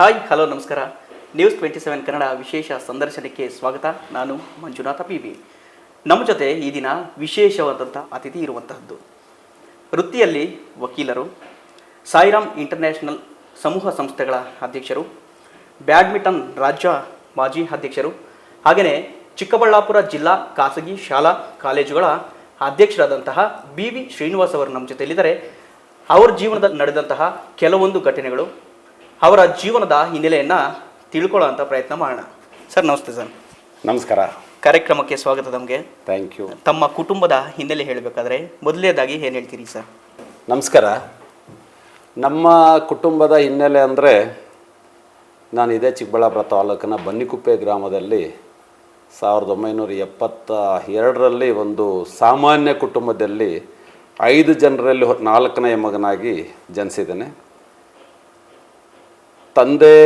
Hi, hello, ನಮಸ್ಕಾರ. News twenty seven Kannada ವಿಶೇಷ ಸಂದರ್ಶನಕ್ಕೆ ಸ್ವಾಗತ. ನಾನು ಮಂಜುನಾಥ ಪಿ ಬಿ ನಮ್ಮ ಜೊತೆ ಈ ದಿನ ವಿಶೇಷವಾದಂಥ ಅತಿಥಿ ಇರುವಂತಹದ್ದು. ವೃತ್ತಿಯಲ್ಲಿ ವಕೀಲರು, ಸಾಯಿರಾಮ್ ಇಂಟರ್ನ್ಯಾಷನಲ್ ಸಮೂಹ ಸಂಸ್ಥೆಗಳ ಅಧ್ಯಕ್ಷರು, ಬ್ಯಾಡ್ಮಿಂಟನ್ ರಾಜ್ಯ ಮಾಜಿ ಅಧ್ಯಕ್ಷರು ಹಾಗೆಯೇ ಚಿಕ್ಕಬಳ್ಳಾಪುರ ಜಿಲ್ಲಾ ಖಾಸಗಿ ಶಾಲಾ ಕಾಲೇಜುಗಳ ಅಧ್ಯಕ್ಷರಾದಂತಹ ಬಿ ವಿ ಶ್ರೀನಿವಾಸ್ ಅವರು ನಮ್ಮ ಜೊತೆಯಲ್ಲಿದ್ದಾರೆ. ಅವ್ರ ಜೀವನದಲ್ಲಿ ನಡೆದಂತಹ ಕೆಲವೊಂದು ಘಟನೆಗಳು ಅವರ ಜೀವನದ ಹಿನ್ನೆಲೆಯನ್ನು ತಿಳ್ಕೊಳ್ಳೋಂಥ ಪ್ರಯತ್ನ ಮಾಡೋಣ. ಸರ್ ನಮಸ್ತೆ ಸರ್. ನಮಸ್ಕಾರ. ಕಾರ್ಯಕ್ರಮಕ್ಕೆ ಸ್ವಾಗತ ತಮಗೆ. ಥ್ಯಾಂಕ್ ಯು ತಮ್ಮ ಕುಟುಂಬದ ಹಿನ್ನೆಲೆ ಹೇಳಬೇಕಾದ್ರೆ ಮೊದಲನೇದಾಗಿ ಏನು ಹೇಳ್ತೀರಿ ಸರ್? ನಮಸ್ಕಾರ. ನಮ್ಮ ಕುಟುಂಬದ ಹಿನ್ನೆಲೆ ಅಂದರೆ ನಾನು ಇದೇ ಚಿಕ್ಕಬಳ್ಳಾಪುರ ತಾಲೂಕಿನ ಬನ್ನಿಕುಪ್ಪೆ ಗ್ರಾಮದಲ್ಲಿ ಸಾವಿರದ ಒಂಬೈನೂರ ಎಪ್ಪತ್ತ ಎರಡರಲ್ಲಿ ಒಂದು ಸಾಮಾನ್ಯ ಕುಟುಂಬದಲ್ಲಿ ಐದು ಜನರಲ್ಲಿ ನಾಲ್ಕನೇ ಮಗನಾಗಿ ಜನಿಸಿದ್ದೇನೆ. ತಂದೆ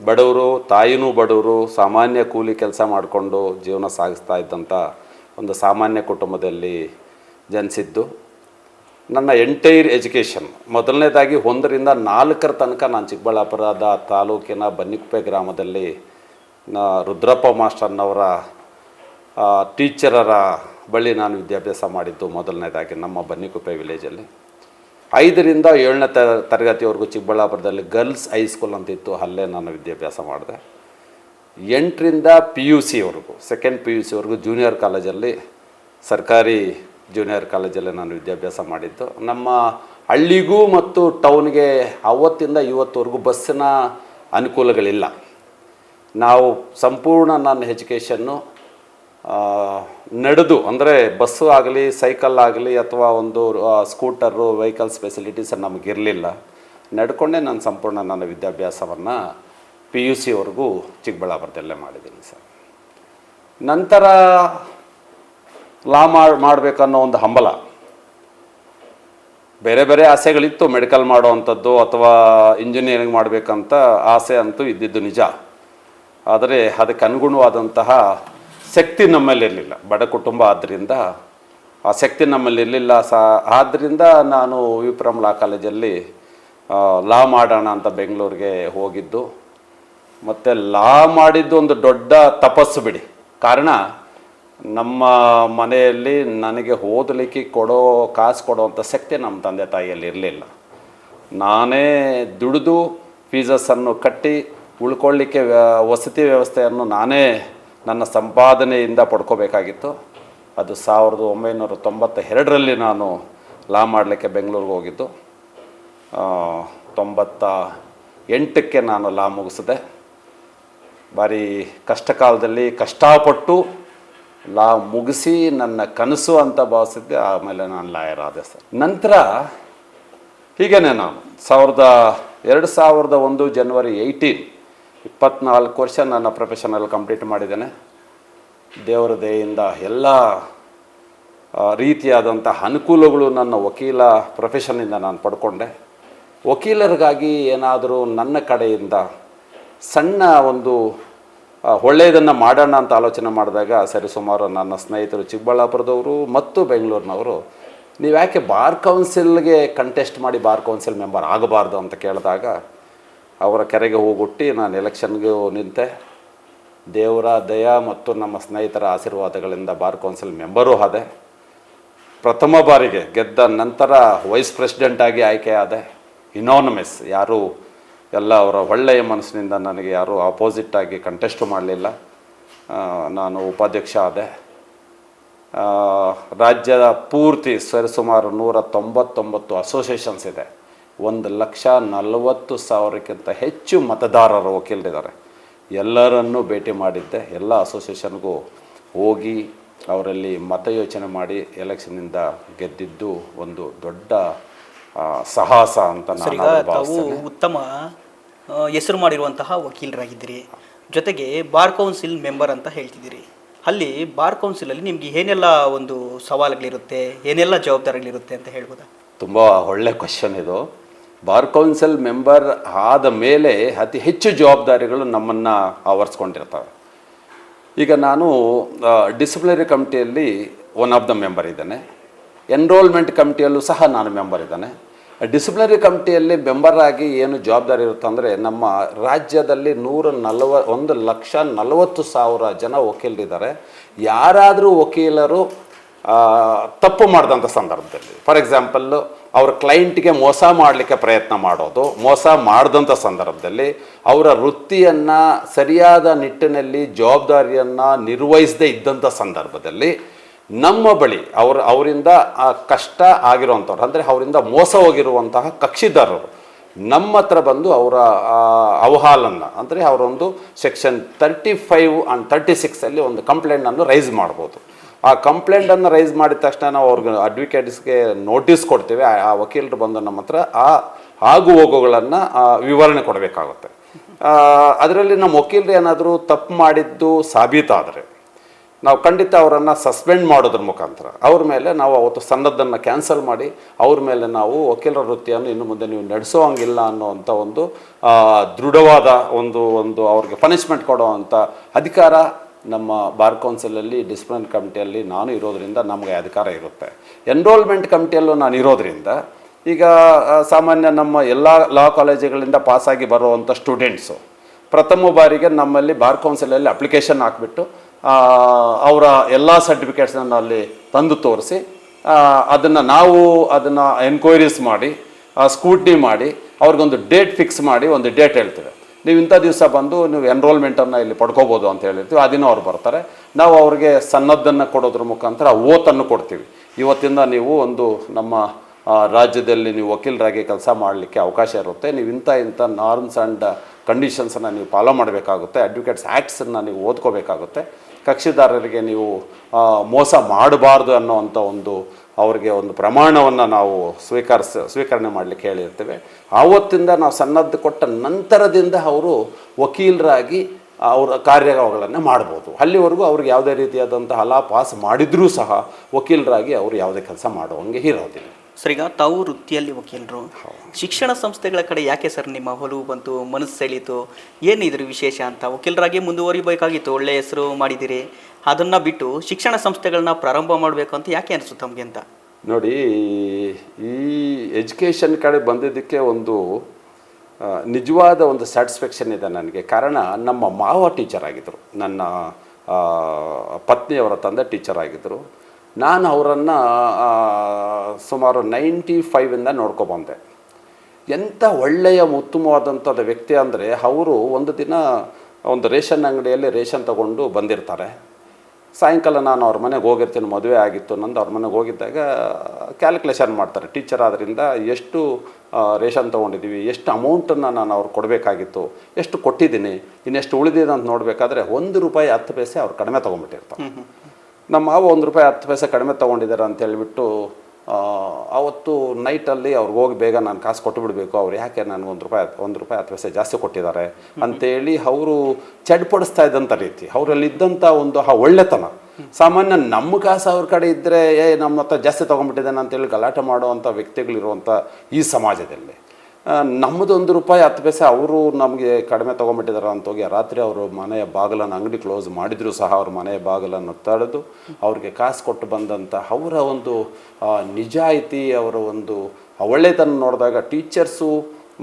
ಬಡವರು, ತಾಯಿನೂ ಬಡವರು ಸಾಮಾನ್ಯ ಕೂಲಿ ಕೆಲಸ ಮಾಡಿಕೊಂಡು ಜೀವನ ಸಾಗಿಸ್ತಾ ಇದ್ದಂಥ ಒಂದು ಸಾಮಾನ್ಯ ಕುಟುಂಬದಲ್ಲಿ ಜನಿಸಿದ್ದು. ನನ್ನ ಎಂಟೈರ್ ಎಜುಕೇಷನ್, ಮೊದಲನೇದಾಗಿ ಒಂದರಿಂದ ನಾಲ್ಕರ ತನಕ ನಾನು ಚಿಕ್ಕಬಳ್ಳಾಪುರದ ತಾಲೂಕಿನ ಬನ್ನಿಕುಪ್ಪೆ ಗ್ರಾಮದಲ್ಲಿ ರುದ್ರಪ್ಪ ಮಾಸ್ಟರ್ನವರ ಟೀಚರರ ಬಳಿ ನಾನು ವಿದ್ಯಾಭ್ಯಾಸ ಮಾಡಿದ್ದು ಮೊದಲನೇದಾಗಿ ನಮ್ಮ ಬನ್ನಿಕುಪ್ಪೆ ವಿಲೇಜಲ್ಲಿ ಐದರಿಂದ ಏಳನೇ ತ, ತರಗತಿವರೆಗೂ ಚಿಕ್ಕಬಳ್ಳಾಪುರದಲ್ಲಿ ಗರ್ಲ್ಸ್ ಹೈಸ್ಕೂಲ್ ಅಂತ ಇತ್ತು ಅಲ್ಲೇ ನಾನು ವಿದ್ಯಾಭ್ಯಾಸ ಮಾಡಿದೆ. ಎಂಟರಿಂದ ಪಿ ಯು ಸಿವರೆಗೂ ಸೆಕೆಂಡ್ ಪಿ ಯು ಸಿವರೆಗೂ ಜೂನಿಯರ್ ಕಾಲೇಜಲ್ಲಿ ಸರ್ಕಾರಿ ಜೂನಿಯರ್ ಕಾಲೇಜಲ್ಲೇ ನಾನು ವಿದ್ಯಾಭ್ಯಾಸ ಮಾಡಿದ್ದು. ನಮ್ಮ ಹಳ್ಳಿಗೂ ಮತ್ತು ಟೌನ್ಗೆ ಅವತ್ತಿಂದ ಇವತ್ತುವರೆಗೂ ಬಸ್ಸಿನ ಅನುಕೂಲಗಳಿಲ್ಲ. ನಾವು ಸಂಪೂರ್ಣ ನನ್ನ ಎಜುಕೇಷನ್ನು ನಡೆದು, ಅಂದರೆ ಬಸ್ಸು ಆಗಲಿ, ಸೈಕಲ್ ಆಗಲಿ ಅಥವಾ ಒಂದು ಸ್ಕೂಟರು, ವೆಹಿಕಲ್ಸ್ ಫೆಸಿಲಿಟೀಸ್ ನಮಗಿರಲಿಲ್ಲ. ನಡ್ಕೊಂಡೇ ನಾನು ಸಂಪೂರ್ಣ ನನ್ನ ವಿದ್ಯಾಭ್ಯಾಸವನ್ನು ಪಿ ಯು ಸಿವರೆಗೂ ಚಿಕ್ಕಬಳ್ಳಾಪುರದಲ್ಲೇ ಮಾಡಿದ್ದೀನಿ ಸರ್. ನಂತರ ಲಾ ಮಾಡಿ, ಮಾಡಬೇಕನ್ನೋ ಒಂದು ಹಂಬಲ. ಬೇರೆ ಬೇರೆ ಆಸೆಗಳಿತ್ತು, ಮೆಡಿಕಲ್ ಮಾಡೋ ಅಂಥದ್ದು ಅಥವಾ ಇಂಜಿನಿಯರಿಂಗ್ ಮಾಡಬೇಕಂತ ಆಸೆ ಅಂತೂ ಇದ್ದಿದ್ದು ನಿಜ. ಆದರೆ ಅದಕ್ಕೆ ಅನುಗುಣವಾದಂತಹ ಶಕ್ತಿ ನಮ್ಮಲ್ಲಿರಲಿಲ್ಲ ಬಡ ಕುಟುಂಬ ಆದ್ದರಿಂದ ಆ ಶಕ್ತಿ ನಮ್ಮಲ್ಲಿ ಇರಲಿಲ್ಲ. ಸಹ ಆದ್ದರಿಂದ ನಾನು ವಿಪ್ರಮ್ ಕಾಲೇಜಲ್ಲಿ ಲಾ ಮಾಡೋಣ ಅಂತ ಬೆಂಗಳೂರಿಗೆ ಹೋಗಿದ್ದು. ಮತ್ತು ಲಾ ಮಾಡಿದ್ದು ಒಂದು ದೊಡ್ಡ ತಪಸ್ಸು ಬಿಡಿ. ಕಾರಣ ನಮ್ಮ ಮನೆಯಲ್ಲಿ ನನಗೆ ಓದಲಿಕ್ಕೆ ಕೊಡೋ ಕಾಸು ಕೊಡೋವಂಥ ಶಕ್ತಿ ನಮ್ಮ ತಂದೆ ತಾಯಿಯಲ್ಲಿ ಇರಲಿಲ್ಲ. ನಾನೇ ದುಡಿದು ಫೀಸಸನ್ನು ಕಟ್ಟಿ ಉಳ್ಕೊಳ್ಳಿಕ್ಕೆ ವಸತಿ ವ್ಯವಸ್ಥೆಯನ್ನು ನಾನೇ ನನ್ನ ಸಂಪಾದನೆಯಿಂದ ಪಡ್ಕೋಬೇಕಾಗಿತ್ತು. ಅದು ಸಾವಿರದ ಒಂಬೈನೂರ ತೊಂಬತ್ತ ಎರಡರಲ್ಲಿ ನಾನು ಲಾ ಮಾಡಲಿಕ್ಕೆ ಬೆಂಗಳೂರಿಗೆ ಹೋಗಿದ್ದು. ತೊಂಬತ್ತ ಎಂಟಕ್ಕೆ ನಾನು ಲಾ ಮುಗಿಸಿದೆ. ಭಾರಿ ಕಷ್ಟ ಕಾಲದಲ್ಲಿ ಕಷ್ಟಪಟ್ಟು ಲಾ ಮುಗಿಸಿ ನನ್ನ ಕನಸು ಅಂತ ಭಾವಿಸಿದ್ದೆ. ಆಮೇಲೆ ನಾನು ಲಾಯರ್ ಆದೆ ಸರ್. ನಂತರ ಹೀಗೇನೆ ನಾನು. ಸಾವಿರದ, ಎರಡು ಸಾವಿರದ ಒಂದು ಜನವರಿ ಏಯ್ಟೀನ್ ಇಪ್ಪತ್ನಾಲ್ಕು ವರ್ಷ ನನ್ನ ಪ್ರೊಫೆಷನಲ್ಲಿ ಕಂಪ್ಲೀಟ್ ಮಾಡಿದ್ದೇನೆ. ದೇವರ ದಯೆಯಿಂದ ಎಲ್ಲ ರೀತಿಯಾದಂಥ ಅನುಕೂಲಗಳು ನನ್ನ ವಕೀಲ ಪ್ರೊಫೆಷನಿಂದ ನಾನು ಪಡ್ಕೊಂಡೆ. ವಕೀಲರಿಗಾಗಿ ಏನಾದರೂ ನನ್ನ ಕಡೆಯಿಂದ ಸಣ್ಣ ಒಂದು ಒಳ್ಳೆಯದನ್ನು ಮಾಡೋಣ ಅಂತ ಆಲೋಚನೆ ಮಾಡಿದಾಗ ಸರಿ ಸುಮಾರು ನನ್ನ ಸ್ನೇಹಿತರು ಚಿಕ್ಕಬಳ್ಳಾಪುರದವರು ಮತ್ತು ಬೆಂಗಳೂರಿನವರು ನೀವು ಯಾಕೆ ಬಾರ್ ಕೌನ್ಸಿಲ್ಗೆ ಕಂಟೆಸ್ಟ್ ಮಾಡಿ ಬಾರ್ ಕೌನ್ಸಿಲ್ ಮೆಂಬರ್ ಆಗಬಾರ್ದು ಅಂತ ಕೇಳಿದಾಗ ಅವರ ಕೆರೆಗೆ ಹೋಗುಟ್ಟಿ ನಾನು ಎಲೆಕ್ಷನ್ಗೆ ನಿಂತೆ. ದೇವರ ದಯ ಮತ್ತು ನಮ್ಮ ಸ್ನೇಹಿತರ ಆಶೀರ್ವಾದಗಳಿಂದ ಬಾರ್ ಕೌನ್ಸಿಲ್ ಮೆಂಬರೂ ಆದೆ. ಪ್ರಥಮ ಬಾರಿಗೆ ಗೆದ್ದ ನಂತರ ವೈಸ್ ಪ್ರೆಸಿಡೆಂಟಾಗಿ ಆಯ್ಕೆ ಆದೆ. ಇನಾನಮಸ್ ಯಾರೂ ಎಲ್ಲ ಅವರ ಒಳ್ಳೆಯ ಮನಸ್ಸಿನಿಂದ ನನಗೆ ಯಾರೂ ಆಪೋಸಿಟ್ ಆಗಿ ಕಂಟೆಸ್ಟ್ ಮಾಡಲಿಲ್ಲ. ನಾನು ಉಪಾಧ್ಯಕ್ಷ ಆದೆ. ರಾಜ್ಯದ ಪೂರ್ತಿ ಸರಿಸುಮಾರು ನೂರ ತೊಂಬತ್ತೊಂಬತ್ತು ಅಸೋಸಿಯೇಷನ್ಸ್ ಇದೆ. ಒಂದು ಲಕ್ಷ ನಲವತ್ತು ಸಾವಿರಕ್ಕಿಂತ ಹೆಚ್ಚು ಮತದಾರರು ವಕೀಲರಿದ್ದಾರೆ. ಎಲ್ಲರನ್ನೂ ಭೇಟಿ ಮಾಡಿದ್ದೆ. ಎಲ್ಲ ಅಸೋಸಿಯೇಷನ್ಗೂ ಹೋಗಿ ಅವರಲ್ಲಿ ಮತ ಯೋಚನೆ ಮಾಡಿ ಎಲೆಕ್ಷನ್ನಿಂದ ಗೆದ್ದಿದ್ದು ಒಂದು ದೊಡ್ಡ ಸಾಹಸ ಅಂತ ನಾವು ತಾವು ಉತ್ತಮ ಹೆಸರು ಮಾಡಿರುವಂತಹ ವಕೀಲರಾಗಿದ್ದೀರಿ. ಜೊತೆಗೆ ಬಾರ್ ಕೌನ್ಸಿಲ್ ಮೆಂಬರ್ ಅಂತ ಹೇಳ್ತಿದ್ದೀರಿ. ಅಲ್ಲಿ ಬಾರ್ ಕೌನ್ಸಿಲಲ್ಲಿ ನಿಮಗೆ ಏನೆಲ್ಲ ಒಂದು ಸವಾಲುಗಳಿರುತ್ತೆ ಏನೆಲ್ಲ ಜವಾಬ್ದಾರಿಗಳಿರುತ್ತೆ ಅಂತ ಹೇಳ್ಬೋದಾ? ತುಂಬ ಒಳ್ಳೆ ಕ್ವಶನ್ ಇದು. ಬಾರ್ ಕೌನ್ಸಿಲ್ ಮೆಂಬರ್ ಆದ ಮೇಲೆ ಅತಿ ಹೆಚ್ಚು ಜವಾಬ್ದಾರಿಗಳು ನಮ್ಮನ್ನು ಆವರಿಸ್ಕೊಂಡಿರ್ತವೆ. ಈಗ ನಾನು ಡಿಸಿಪ್ಲಿನರಿ ಕಮಿಟಿಯಲ್ಲಿ ಒನ್ ಆಫ್ ದ ಮೆಂಬರ್ ಇದ್ದೇನೆ. ಎನ್ರೋಲ್ಮೆಂಟ್ ಕಮಿಟಿಯಲ್ಲೂ ಸಹ ನಾನು ಮೆಂಬರ್ ಇದ್ದೇನೆ. ಡಿಸಿಪ್ಲಿನರಿ ಕಮಿಟಿಯಲ್ಲಿ ಮೆಂಬರ್ ಆಗಿ ಏನು ಜವಾಬ್ದಾರಿ ಇರುತ್ತೆ ಅಂದರೆ ನಮ್ಮ ರಾಜ್ಯದಲ್ಲಿ ನೂರ ನಲವ, ಒಂದು ಲಕ್ಷ ನಲವತ್ತು ಸಾವಿರ ಜನ ವಕೀಲರಿದ್ದಾರೆ. ಯಾರಾದರೂ ವಕೀಲರು ತಪ್ಪು ಮಾಡಿದಂಥ ಸಂದರ್ಭದಲ್ಲಿ. ಫಾರ್ ಎಕ್ಸಾಂಪಲ್ಲು ಅವ್ರ ಕ್ಲೈಂಟ್ಗೆ ಮೋಸ ಮಾಡಲಿಕ್ಕೆ ಪ್ರಯತ್ನ ಮಾಡೋದು, ಮೋಸ ಮಾಡಿದಂಥ ಸಂದರ್ಭದಲ್ಲಿ ಅವರ ವೃತ್ತಿಯನ್ನು ಸರಿಯಾದ ನಿಟ್ಟಿನಲ್ಲಿ, ಜವಾಬ್ದಾರಿಯನ್ನು ನಿರ್ವಹಿಸದೇ ಇದ್ದಂಥ ಸಂದರ್ಭದಲ್ಲಿ ನಮ್ಮ ಬಳಿ ಅವ್ರ, ಅವರಿಂದ ಕಷ್ಟ ಆಗಿರುವಂಥವ್ರು ಅಂದರೆ ಅವರಿಂದ ಮೋಸ ಹೋಗಿರುವಂತಹ ಕಕ್ಷಿದಾರರು ನಮ್ಮ ಹತ್ರ ಬಂದು ಅವರ ಅವಹಾಲನ್ನು, ಅಂದರೆ ಅವರೊಂದು section thirty five and thirty ಸಿಕ್ಸಲ್ಲಿ ಒಂದು ಕಂಪ್ಲೇಂಟನ್ನು ರೈಸ್ ಮಾಡ್ಬೋದು. ಆ ಕಂಪ್ಲೇಂಟನ್ನು ರೈಸ್ ಮಾಡಿದ ತಕ್ಷಣ ನಾವು ಅವ್ರಿಗೆ ಅಡ್ವೊಕೇಟ್ಸ್ಗೆ ನೋಟಿಸ್ ಕೊಡ್ತೇವೆ. ಆ- ವಕೀಲರು ಬಂದು ನಮ್ಮ ಹತ್ರ ಆ ಆಗು ಹೋಗುಗಳನ್ನು ವಿವರಣೆ ಕೊಡಬೇಕಾಗುತ್ತೆ. ಅದರಲ್ಲಿ ನಮ್ಮ ವಕೀಲರು ಏನಾದರೂ ತಪ್ಪು ಮಾಡಿದ್ದು ಸಾಬೀತಾದರೆ, ನಾವು ಖಂಡಿತ ಅವರನ್ನು ಸಸ್ಪೆಂಡ್ ಮಾಡೋದ್ರ ಮುಖಾಂತರ, ಅವ್ರ ಮೇಲೆ ನಾವು ಅವತ್ತು ಸನ್ನದ್ದನ್ನು ಕ್ಯಾನ್ಸಲ್ ಮಾಡಿ, ಅವ್ರ ಮೇಲೆ ನಾವು ವಕೀಲರ ವೃತ್ತಿಯನ್ನು ಇನ್ನು ಮುಂದೆ ನೀವು ನಡೆಸೋ ಹಂಗಿಲ್ಲ ಅನ್ನೋವಂಥ ಒಂದು ದೃಢವಾದ ಒಂದು ಒಂದು ಅವ್ರಿಗೆ ಪನಿಷ್ಮೆಂಟ್ ಕೊಡೋವಂಥ ಅಧಿಕಾರ ನಮ್ಮ ಬಾರ್ ಕೌನ್ಸಿಲಲ್ಲಿ ಡಿಸಿಪ್ಲಿನ್ ಕಮಿಟಿಯಲ್ಲಿ ನಾನು ಇರೋದರಿಂದ ನಮಗೆ ಅಧಿಕಾರ ಇರುತ್ತೆ. ಎನ್ರೋಲ್ಮೆಂಟ್ ಕಮಿಟಿಯಲ್ಲೂ ನಾನು ಇರೋದ್ರಿಂದ ಈಗ ಸಾಮಾನ್ಯ ನಮ್ಮ ಎಲ್ಲ ಲಾ ಕಾಲೇಜುಗಳಿಂದ ಪಾಸಾಗಿ ಬರುವಂಥ ಸ್ಟೂಡೆಂಟ್ಸು ಪ್ರಥಮ ಬಾರಿಗೆ ನಮ್ಮಲ್ಲಿ ಬಾರ್ ಕೌನ್ಸಿಲಲ್ಲಿ ಅಪ್ಲಿಕೇಶನ್ ಹಾಕ್ಬಿಟ್ಟು ಅವರ ಎಲ್ಲ ಸರ್ಟಿಫಿಕೇಟ್ಸನ್ನು ಅಲ್ಲಿ ತಂದು ತೋರಿಸಿ ಅದನ್ನು ನಾವು ಅದನ್ನು ಎನ್ಕ್ವೈರೀಸ್ ಮಾಡಿ ಸ್ಕೂಟ್ನಿ ಮಾಡಿ, ಅವ್ರಿಗೊಂದು ಡೇಟ್ ಫಿಕ್ಸ್ ಮಾಡಿ ಒಂದು ಡೇಟ್ ಹೇಳ್ತೇವೆ. ನೀವು ಇಂಥ ದಿವಸ ಬಂದು ನೀವು ಎನ್ರೋಲ್ಮೆಂಟನ್ನು ಇಲ್ಲಿ ಪಡ್ಕೋಬೋದು ಅಂತ ಹೇಳಿರ್ತೀವಿ. ಆ ದಿನ ಅವ್ರು ಬರ್ತಾರೆ. ನಾವು ಅವ್ರಿಗೆ ಸನ್ನದ್ದನ್ನು ಕೊಡೋದ್ರ ಮುಖಾಂತರ ಓತನ್ನು ಕೊಡ್ತೀವಿ. ಇವತ್ತಿಂದ ನೀವು ಒಂದು ನಮ್ಮ ರಾಜ್ಯದಲ್ಲಿ ನೀವು ವಕೀಲರಾಗಿ ಕೆಲಸ ಮಾಡಲಿಕ್ಕೆ ಅವಕಾಶ ಇರುತ್ತೆ. ನೀವು ಇಂಥ ಇಂಥ ನಾರ್ಮ್ಸ್ ಆ್ಯಂಡ್ ಕಂಡೀಷನ್ಸನ್ನು ನೀವು ಫಾಲೋ ಮಾಡಬೇಕಾಗುತ್ತೆ. ಅಡ್ವೊಕೇಟ್ಸ್ ಆ್ಯಕ್ಟ್ಸನ್ನು ನೀವು ಓದ್ಕೋಬೇಕಾಗುತ್ತೆ. ಕಕ್ಷಿದಾರರಿಗೆ ನೀವು ಮೋಸ ಮಾಡಬಾರ್ದು ಅನ್ನೋವಂಥ ಒಂದು ಅವರಿಗೆ ಒಂದು ಪ್ರಮಾಣವನ್ನು ನಾವು ಸ್ವೀಕರಿಸ, ಸ್ವೀಕರಣೆ ಮಾಡಲಿಕ್ಕೆ ಹೇಳಿರ್ತೇವೆ. ಆವತ್ತಿಂದ ನಾವು ಸನ್ನದ್ಧ ಕೊಟ್ಟ ನಂತರದಿಂದ ಅವರು ವಕೀಲರಾಗಿ ಅವರ ಕಾರ್ಯಗಳನ್ನು ಮಾಡ್ಬೋದು. ಅಲ್ಲಿವರೆಗೂ ಅವ್ರಿಗೆ ಯಾವುದೇ ರೀತಿಯಾದಂಥ ಹಲ ಪಾಸ್ ಮಾಡಿದರೂ ಸಹ ವಕೀಲರಾಗಿ ಅವರು ಯಾವುದೇ ಕೆಲಸ ಮಾಡುವಂಗೆ ಇರೋದಿಲ್ಲ. ಸರ್ ಈಗ ತಾವು ವೃತ್ತಿಯಲ್ಲಿ ವಕೀಲರು. ಶಿಕ್ಷಣ ಸಂಸ್ಥೆಗಳ ಕಡೆ ಯಾಕೆ ಸರ್ ನಿಮ್ಮ ಒಲವು ಬಂತು ಮನಸ್ಸು ಸೆಳೀತು? ಏನು ಇದ್ರ ವಿಶೇಷ ಅಂತ ವಕೀಲರಾಗಿ ಮುಂದುವರಿಬೇಕಾಗಿತ್ತು ಒಳ್ಳೆ ಹೆಸರು ಮಾಡಿದಿರಿ. ಅದನ್ನು ಬಿಟ್ಟು ಶಿಕ್ಷಣ ಸಂಸ್ಥೆಗಳನ್ನ ಪ್ರಾರಂಭ ಮಾಡಬೇಕು ಅಂತ ಯಾಕೆ ಅನಿಸ್ತು ತಮಗೆ ಅಂತ? ನೋಡಿ ಈ ಎಜುಕೇಷನ್ ಕಡೆ ಬಂದಿದ್ದಕ್ಕೆ ಒಂದು ನಿಜವಾದ ಒಂದು ಸ್ಯಾಟಿಸ್ಫ್ಯಾಕ್ಷನ್ ಇದೆ ನನಗೆ. ಕಾರಣ ನಮ್ಮ ಮಾವ ಟೀಚರ್ ಆಗಿದ್ದರು ನನ್ನ ಪತ್ನಿಯವರ ತಂದೆ ಟೀಚರ್ ಆಗಿದ್ದರು ನಾನು ಅವರನ್ನು ಸುಮಾರು ನೈಂಟಿ ಫೈವಿಂದ ನೋಡ್ಕೊಬಂದೆ ಎಂಥ ಒಳ್ಳೆಯ ಉತ್ತಮವಾದಂಥದ್ದು ವ್ಯಕ್ತಿ ಅಂದರೆ ಅವರು ಒಂದು ದಿನ ಒಂದು ರೇಷನ್ ಅಂಗಡಿಯಲ್ಲಿ ರೇಷನ್ ತಗೊಂಡು ಬಂದಿರ್ತಾರೆ. ಸಾಯಂಕಾಲ ನಾನು ಅವ್ರ ಮನೆಗೆ ಹೋಗಿರ್ತೀನಿ, ಮದುವೆ ಆಗಿತ್ತು, ನಂದು ಅವ್ರ ಮನೆಗೆ ಹೋಗಿದ್ದಾಗ ಕ್ಯಾಲ್ಕುಲೇಷನ್ ಮಾಡ್ತಾರೆ. ಟೀಚರ್ ಆದ್ದರಿಂದ ಎಷ್ಟು ರೇಷನ್ ತೊಗೊಂಡಿದ್ದೀವಿ, ಎಷ್ಟು ಅಮೌಂಟನ್ನು ನಾನು ಅವ್ರು ಕೊಡಬೇಕಾಗಿತ್ತು, ಎಷ್ಟು ಕೊಟ್ಟಿದ್ದೀನಿ, ಇನ್ನೆಷ್ಟು ಉಳಿದಿದೆ ಅಂತ ನೋಡಬೇಕಾದ್ರೆ ಒಂದು ರೂಪಾಯಿ ಹತ್ತು ಪೈಸೆ ಅವ್ರು ಕಡಿಮೆ ತೊಗೊಂಡ್ಬಿಟ್ಟಿರ್ತಾರೆ. ನಮ್ಮ ಮಾವ ಒಂದು ರೂಪಾಯಿ ಹತ್ತು ಪೈಸೆ ಕಡಿಮೆ ತೊಗೊಂಡಿದ್ದಾರೆ ಅಂತ ಹೇಳಿಬಿಟ್ಟು ಆ, ಅವತ್ತು ನೈಟಲ್ಲಿ ಅವ್ರಿಗೆ ಹೋಗಿ ಬೇಗ ನಾನು ಕಾಸು ಕೊಟ್ಟು ಬಿಡಬೇಕು. ಅವ್ರು ಯಾಕೆ ನನಗೆ ಒಂದು ರೂಪಾಯಿ ಒಂದು ರೂಪಾಯಿ ಹತ್ತು ಪೈಸೆ ಜಾಸ್ತಿ ಕೊಟ್ಟಿದ್ದಾರೆ? ಅಂತೇಳಿ ಅವರು ಚಡ್ಪಡಿಸ್ತಾ ಇದ್ದಂಥ ರೀತಿ ಅವರಲ್ಲಿ ಇದ್ದಂಥ ಒಂದು ಆ ಒಳ್ಳೆತನ. ಸಾಮಾನ್ಯ ನಮ್ಮ ಕಾಸು ಅವ್ರ ಕಡೆ ಇದ್ದರೆ ಏ ನಮ್ಮ ಹತ್ರ ಜಾಸ್ತಿ ತೊಗೊಂಡ್ಬಿಟ್ಟಿದ್ದಾನೆ ಅಂತೇಳಿ ಗಲಾಟೆ ಮಾಡುವಂಥ ವ್ಯಕ್ತಿಗಳಿರುವಂಥ ಈ ಸಮಾಜದಲ್ಲಿ. ನಮ್ಮದು ಒಂದು ರೂಪಾಯಿ ಹತ್ತು ಪೈಸೆ ಅವರು ನಮಗೆ ಕಡಿಮೆ ತೊಗೊಂಬಿಟ್ಟಿದ್ದಾರೆ ಅಂತ ಹೋಗಿ ರಾತ್ರಿ ಅವರು ಮನೆಯ ಬಾಗಿಲನ್ನು ಅಂಗಡಿ ಕ್ಲೋಸ್ ಮಾಡಿದರೂ ಸಹ ಅವ್ರ ಮನೆಯ ಬಾಗಿಲನ್ನು ತಡೆದು ಅವ್ರಿಗೆ ಕಾಸು ಕೊಟ್ಟು ಬಂದಂಥ ಅವರ ಒಂದು ನಿಜಾಯಿತಿ, ಅವರ ಒಂದು ಒಳ್ಳೆತನ ನೋಡಿದಾಗ ಟೀಚರ್ಸು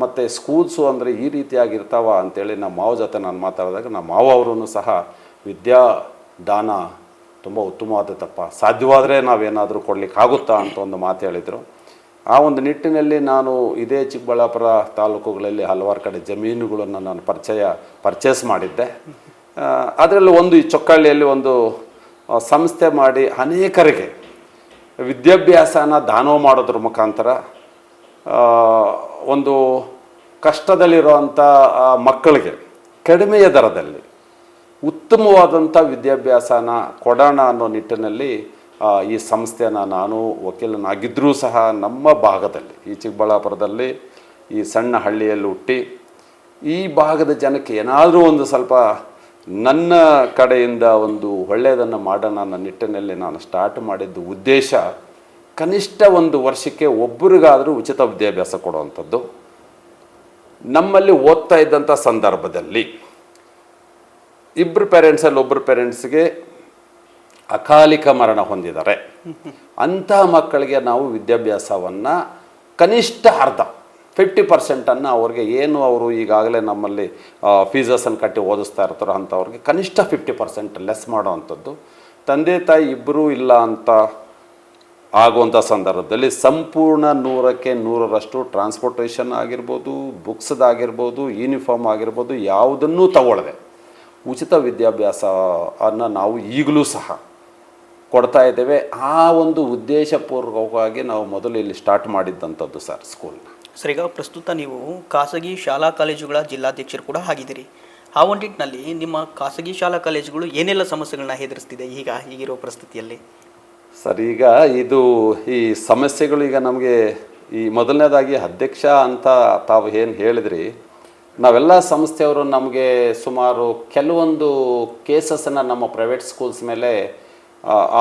ಮತ್ತು ಸ್ಕೂಲ್ಸು ಅಂದರೆ ಈ ರೀತಿಯಾಗಿರ್ತಾವ ಅಂತೇಳಿ ನಮ್ಮ ಮಾವ ಜೊತೆ ನಾನು ಮಾತಾಡಿದಾಗ ನಮ್ಮ ಮಾವ ಅವರೂ ಸಹ ವಿದ್ಯಾ ದಾನ ತುಂಬ ತಪ್ಪ. ಸಾಧ್ಯವಾದರೆ ನಾವೇನಾದರೂ ಕೊಡ್ಲಿಕ್ಕೆ ಆಗುತ್ತಾ ಅಂತ ಒಂದು ಮಾತು ಹೇಳಿದರು. ಆ ಒಂದು ನಿಟ್ಟಿನಲ್ಲಿ ನಾನು ಇದೇ ಚಿಕ್ಕಬಳ್ಳಾಪುರ ತಾಲೂಕುಗಳಲ್ಲಿ ಹಲವಾರು ಕಡೆ ಜಮೀನುಗಳನ್ನು ನಾನು ಪರಿಚಯ ಪರ್ಚೇಸ್ ಮಾಡಿದ್ದೆ. ಅದರಲ್ಲಿ ಒಂದು ಈ ಚೊಕ್ಕಳ್ಳಿಯಲ್ಲಿ ಒಂದು ಸಂಸ್ಥೆ ಮಾಡಿ ಅನೇಕರಿಗೆ ವಿದ್ಯಾಭ್ಯಾಸನ ದಾನ ಮಾಡೋದ್ರ ಮುಖಾಂತರ ಒಂದು ಕಷ್ಟದಲ್ಲಿರುವಂಥ ಮಕ್ಕಳಿಗೆ ಕಡಿಮೆಯ ದರದಲ್ಲಿ ಉತ್ತಮವಾದಂಥ ವಿದ್ಯಾಭ್ಯಾಸನ ಕೊಡೋಣ ಅನ್ನೋ ನಿಟ್ಟಿನಲ್ಲಿ ಈ ಸಂಸ್ಥೆಯನ್ನು ನಾನು ವಕೀಲನಾಗಿದ್ದರೂ ಸಹ ನಮ್ಮ ಭಾಗದಲ್ಲಿ, ಈ ಚಿಕ್ಕಬಳ್ಳಾಪುರದಲ್ಲಿ, ಈ ಸಣ್ಣ ಹಳ್ಳಿಯಲ್ಲಿ ಹುಟ್ಟಿ, ಈ ಭಾಗದ ಜನಕ್ಕೆ ಏನಾದರೂ ಒಂದು ಸ್ವಲ್ಪ ನನ್ನ ಕಡೆಯಿಂದ ಒಂದು ಒಳ್ಳೆಯದನ್ನು ಮಾಡೋಣ ನನ್ನ ನಿಟ್ಟಿನಲ್ಲಿ ನಾನು ಸ್ಟಾರ್ಟ್ ಮಾಡಿದ್ದು ಉದ್ದೇಶ, ಕನಿಷ್ಠ ಒಂದು ವರ್ಷಕ್ಕೆ ಒಬ್ಬರಿಗಾದರೂ ಉಚಿತ ವಿದ್ಯಾಭ್ಯಾಸ ಕೊಡುವಂಥದ್ದು. ನಮ್ಮಲ್ಲಿ ಓದ್ತಾ ಇದ್ದಂಥ ಸಂದರ್ಭದಲ್ಲಿ ಇಬ್ಬರು ಪೇರೆಂಟ್ಸಲ್ಲಿ ಒಬ್ಬರು ಪೇರೆಂಟ್ಸ್ಗೆ ಅಕಾಲಿಕ ಮರಣ ಹೊಂದಿದ್ದಾರೆ ಅಂತಹ ಮಕ್ಕಳಿಗೆ ನಾವು ವಿದ್ಯಾಭ್ಯಾಸವನ್ನು ಕನಿಷ್ಠ ಅರ್ಧ ಫಿಫ್ಟಿ ಪರ್ಸೆಂಟನ್ನು ಅವ್ರಿಗೆ ಏನು ಅವರು ಈಗಾಗಲೇ ನಮ್ಮಲ್ಲಿ ಫೀಸಸನ್ನು ಕಟ್ಟಿ ಓದಿಸ್ತಾ ಇರ್ತಾರೋ ಅಂಥವ್ರಿಗೆ ಕನಿಷ್ಠ ಫಿಫ್ಟಿ ಪರ್ಸೆಂಟ್ ಲೆಸ್ ಮಾಡೋವಂಥದ್ದು. ತಂದೆ ತಾಯಿ ಇಬ್ಬರೂ ಇಲ್ಲ ಅಂತ ಆಗುವಂಥ ಸಂದರ್ಭದಲ್ಲಿ ಸಂಪೂರ್ಣ ನೂರಕ್ಕೆ ನೂರರಷ್ಟು ಟ್ರಾನ್ಸ್ಪೋರ್ಟೇಷನ್ ಆಗಿರ್ಬೋದು ಬುಕ್ಸ್ದಾಗಿರ್ಬೋದು ಯೂನಿಫಾರ್ಮ್ ಆಗಿರ್ಬೋದು ಯಾವುದನ್ನೂ ತಗೊಳ್ಳದೆ ಉಚಿತ ವಿದ್ಯಾಭ್ಯಾಸ ಅನ್ನು ನಾವು ಈಗಲೂ ಸಹ ಕೊಡ್ತಾ ಇದ್ದೇವೆ. ಆ ಒಂದು ಉದ್ದೇಶಪೂರ್ವಕವಾಗಿ ನಾವು ಮೊದಲು ಇಲ್ಲಿ ಸ್ಟಾರ್ಟ್ ಮಾಡಿದ್ದಂಥದ್ದು ಸರ್ ಸ್ಕೂಲ್ ಸರ್ ಈಗ ಪ್ರಸ್ತುತ ನೀವು ಖಾಸಗಿ ಶಾಲಾ ಕಾಲೇಜುಗಳ ಜಿಲ್ಲಾಧ್ಯಕ್ಷರು ಕೂಡ ಆಗಿದ್ದೀರಿ. ಆ ಒಂದು ನಿಟ್ಟಿನಲ್ಲಿ ನಿಮ್ಮ ಖಾಸಗಿ ಶಾಲಾ ಕಾಲೇಜುಗಳು ಏನೆಲ್ಲ ಸಮಸ್ಯೆಗಳನ್ನ ಎದುರಿಸ್ತಿದೆ ಈಗ ಈಗಿರೋ ಪರಿಸ್ಥಿತಿಯಲ್ಲಿ? ಸರ್ ಈಗ ಇದು ಈ ಸಮಸ್ಯೆಗಳು ಈಗ ನಮಗೆ ಈ ಮೊದಲನೇದಾಗಿ ಅಧ್ಯಕ್ಷ ಅಂತ ತಾವು ಏನು ಹೇಳಿದ್ರಿ ನಾವೆಲ್ಲ ಸಂಸ್ಥೆಯವರು ನಮಗೆ ಸುಮಾರು ಕೆಲವೊಂದು ಕೇಸಸ್ಸನ್ನು ನಮ್ಮ ಪ್ರೈವೇಟ್ ಸ್ಕೂಲ್ಸ್ ಮೇಲೆ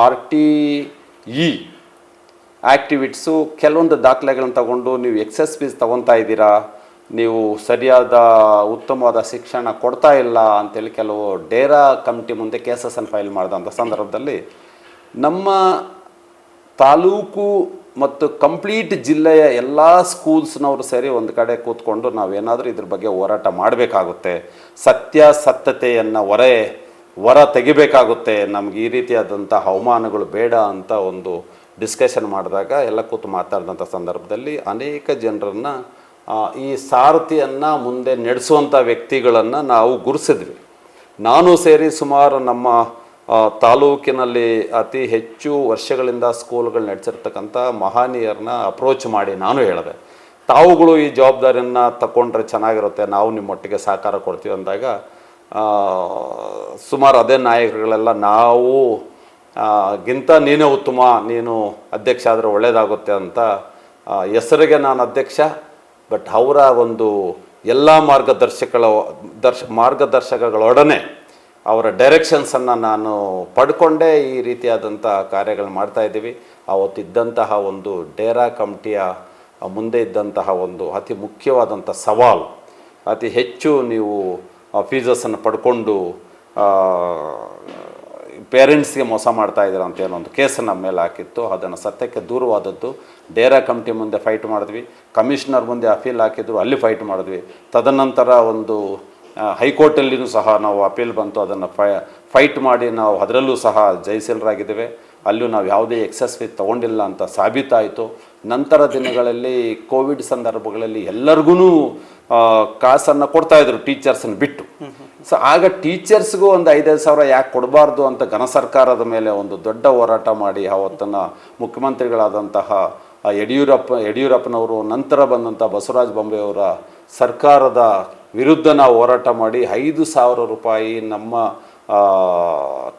ಆರ್ ಟಿ ಇ ಆ್ಯಕ್ಟಿವಿಟ್ಸು ಕೆಲವೊಂದು ದಾಖಲೆಗಳನ್ನು ತಗೊಂಡು ನೀವು ಎಕ್ಸೆಸ್ ಫೀಸ್ ತೊಗೊತಾ ಇದ್ದೀರಾ, ನೀವು ಸರಿಯಾದ ಉತ್ತಮವಾದ ಶಿಕ್ಷಣ ಕೊಡ್ತಾ ಇಲ್ಲ ಅಂತೇಳಿ ಕೆಲವು ಡೇರಾ ಕಮಿಟಿ ಮುಂದೆ ಕೇಸಸನ್ನು ಫೈಲ್ ಮಾಡಿದಂಥ ಸಂದರ್ಭದಲ್ಲಿ ನಮ್ಮ ತಾಲೂಕು ಮತ್ತು ಕಂಪ್ಲೀಟ್ ಜಿಲ್ಲೆಯ ಎಲ್ಲ ಸ್ಕೂಲ್ಸ್ನವರು ಸೇರಿ ಒಂದು ಕಡೆ ಕೂತ್ಕೊಂಡು ನಾವೇನಾದರೂ ಇದ್ರ ಬಗ್ಗೆ ಹೋರಾಟ ಮಾಡಬೇಕಾಗುತ್ತೆ. ಸತ್ಯಾಸತ್ಯತೆಯನ್ನು ಹೊರೆ. ಹೊರ ತೆಗಿಬೇಕಾಗುತ್ತೆ. ನಮ್ಗೆ ಈ ರೀತಿಯಾದಂಥ ಅವಮಾನಗಳು ಬೇಡ ಅಂತ ಒಂದು ಡಿಸ್ಕಷನ್ ಮಾಡಿದಾಗ ಎಲ್ಲ ಕೂತು ಮಾತಾಡಿದಂಥ ಸಂದರ್ಭದಲ್ಲಿ ಅನೇಕ ಜನರನ್ನು ಈ ಸಾರಥಿಯನ್ನು ಮುಂದೆ ನಡೆಸುವಂಥ ವ್ಯಕ್ತಿಗಳನ್ನು ನಾವು ಗುರುಸಿದ್ವಿ. ನಾನು ಸೇರಿ ಸುಮಾರು ನಮ್ಮ ತಾಲೂಕಿನಲ್ಲಿ ಅತಿ ಹೆಚ್ಚು ವರ್ಷಗಳಿಂದ ಸ್ಕೂಲ್ಗಳು ನಡೆಸಿರ್ತಕ್ಕಂಥ ಮಹಾನೀಯರನ್ನ ಅಪ್ರೋಚ್ ಮಾಡಿ ನಾನು ಹೇಳಿದೆ. ತಾವುಗಳು ಈ ಜವಾಬ್ದಾರಿಯನ್ನು ತಗೊಂಡ್ರೆ ಚೆನ್ನಾಗಿರುತ್ತೆ, ನಾವು ನಿಮ್ಮೊಟ್ಟಿಗೆ ಸಹಕಾರ ಕೊಡ್ತೀವಿ ಅಂದಾಗ ಸುಮಾರು ಅದೇ ನಾಯಕರುಗಳೆಲ್ಲ ನಾವು ಗಿಂತ ನೀನೇ ಉತ್ತಮ, ನೀನು ಅಧ್ಯಕ್ಷ ಆದರೆ ಒಳ್ಳೆಯದಾಗುತ್ತೆ ಅಂತ ಹೆಸರಿಗೆ ನಾನು ಅಧ್ಯಕ್ಷ, ಬಟ್ ಅವರ ಒಂದು ಎಲ್ಲ ಮಾರ್ಗದರ್ಶಕಗಳ, ದರ್ಶ, ಮಾರ್ಗದರ್ಶಕಗಳೊಡನೆ ಅವರ ಡೈರೆಕ್ಷನ್ಸನ್ನು ನಾನು ಪಡ್ಕೊಂಡೇ ಈ ರೀತಿಯಾದಂಥ ಕಾರ್ಯಗಳು ಮಾಡ್ತಾ ಇದ್ದೀವಿ. ಅವತ್ತಿದ್ದಂತಹ ಒಂದು ಡೇರಾ ಕಮಿಟಿಯ ಮುಂದೆ ಇದ್ದಂತಹ ಒಂದು ಅತಿ ಮುಖ್ಯವಾದಂಥ ಸವಾಲು, ಅತಿ ಹೆಚ್ಚು ನೀವು ಫೀಸಸನ್ನು ಪಡ್ಕೊಂಡು ಪೇರೆಂಟ್ಸ್ಗೆ ಮೋಸ ಮಾಡ್ತಾ ಇದ್ದಾರೆ ಅಂತ ಏನೋ ಒಂದು ಕೇಸ್ ನಮ್ಮ ಮೇಲೆ ಹಾಕಿತ್ತು. ಅದನ್ನು ಸತ್ಯಕ್ಕೆ ದೂರವಾದದ್ದು. ಡೇರಾ ಕಮಿಟಿ ಮುಂದೆ ಫೈಟ್ ಮಾಡಿದ್ವಿ. ಕಮಿಷನರ್ ಮುಂದೆ ಅಪೀಲ್ ಹಾಕಿದ್ರು. ಅಲ್ಲಿ ಫೈಟ್ ಮಾಡಿದ್ವಿ. ತದನಂತರ ಒಂದು ಹೈಕೋರ್ಟಲ್ಲಿಯೂ ಸಹ ನಾವು ಅಪೀಲ್ ಬಂತು. ಅದನ್ನು ಫೈಟ್ ಮಾಡಿ ನಾವು ಅದರಲ್ಲೂ ಸಹ ಜಯಶೀಲರಾಗಿದ್ದೇವೆ ಅಲ್ಲೂ ನಾವು ಯಾವುದೇ ಎಕ್ಸಸ್ ಫೀ ತೊಗೊಂಡಿಲ್ಲ ಅಂತ ಸಾಬೀತಾಯಿತು. ನಂತರ ದಿನಗಳಲ್ಲಿ ಕೋವಿಡ್ ಸಂದರ್ಭಗಳಲ್ಲಿ ಎಲ್ಲರಿಗೂ ಕಾಸನ್ನು ಕೊಡ್ತಾಯಿದ್ರು ಟೀಚರ್ಸನ್ನು ಬಿಟ್ಟು. ಸೊ ಆಗ ಟೀಚರ್ಸ್ಗೂ ಒಂದು ಐದೈದು ಸಾವಿರ ಯಾಕೆ ಕೊಡಬಾರ್ದು ಅಂತ ಘನ ಸರ್ಕಾರದ ಮೇಲೆ ಒಂದು ದೊಡ್ಡ ಹೋರಾಟ ಮಾಡಿ ಆವತ್ತನ್ನು ಮುಖ್ಯಮಂತ್ರಿಗಳಾದಂತಹ ಯಡಿಯೂರಪ್ಪ, ಯಡಿಯೂರಪ್ಪನವರು, ನಂತರ ಬಂದಂಥ ಬಸವರಾಜ ಬೊಂಬೆಯವರ ಸರ್ಕಾರದ ವಿರುದ್ಧ ನಾವು ಹೋರಾಟ ಮಾಡಿ ಐದು ಸಾವಿರ ರೂಪಾಯಿ ನಮ್ಮ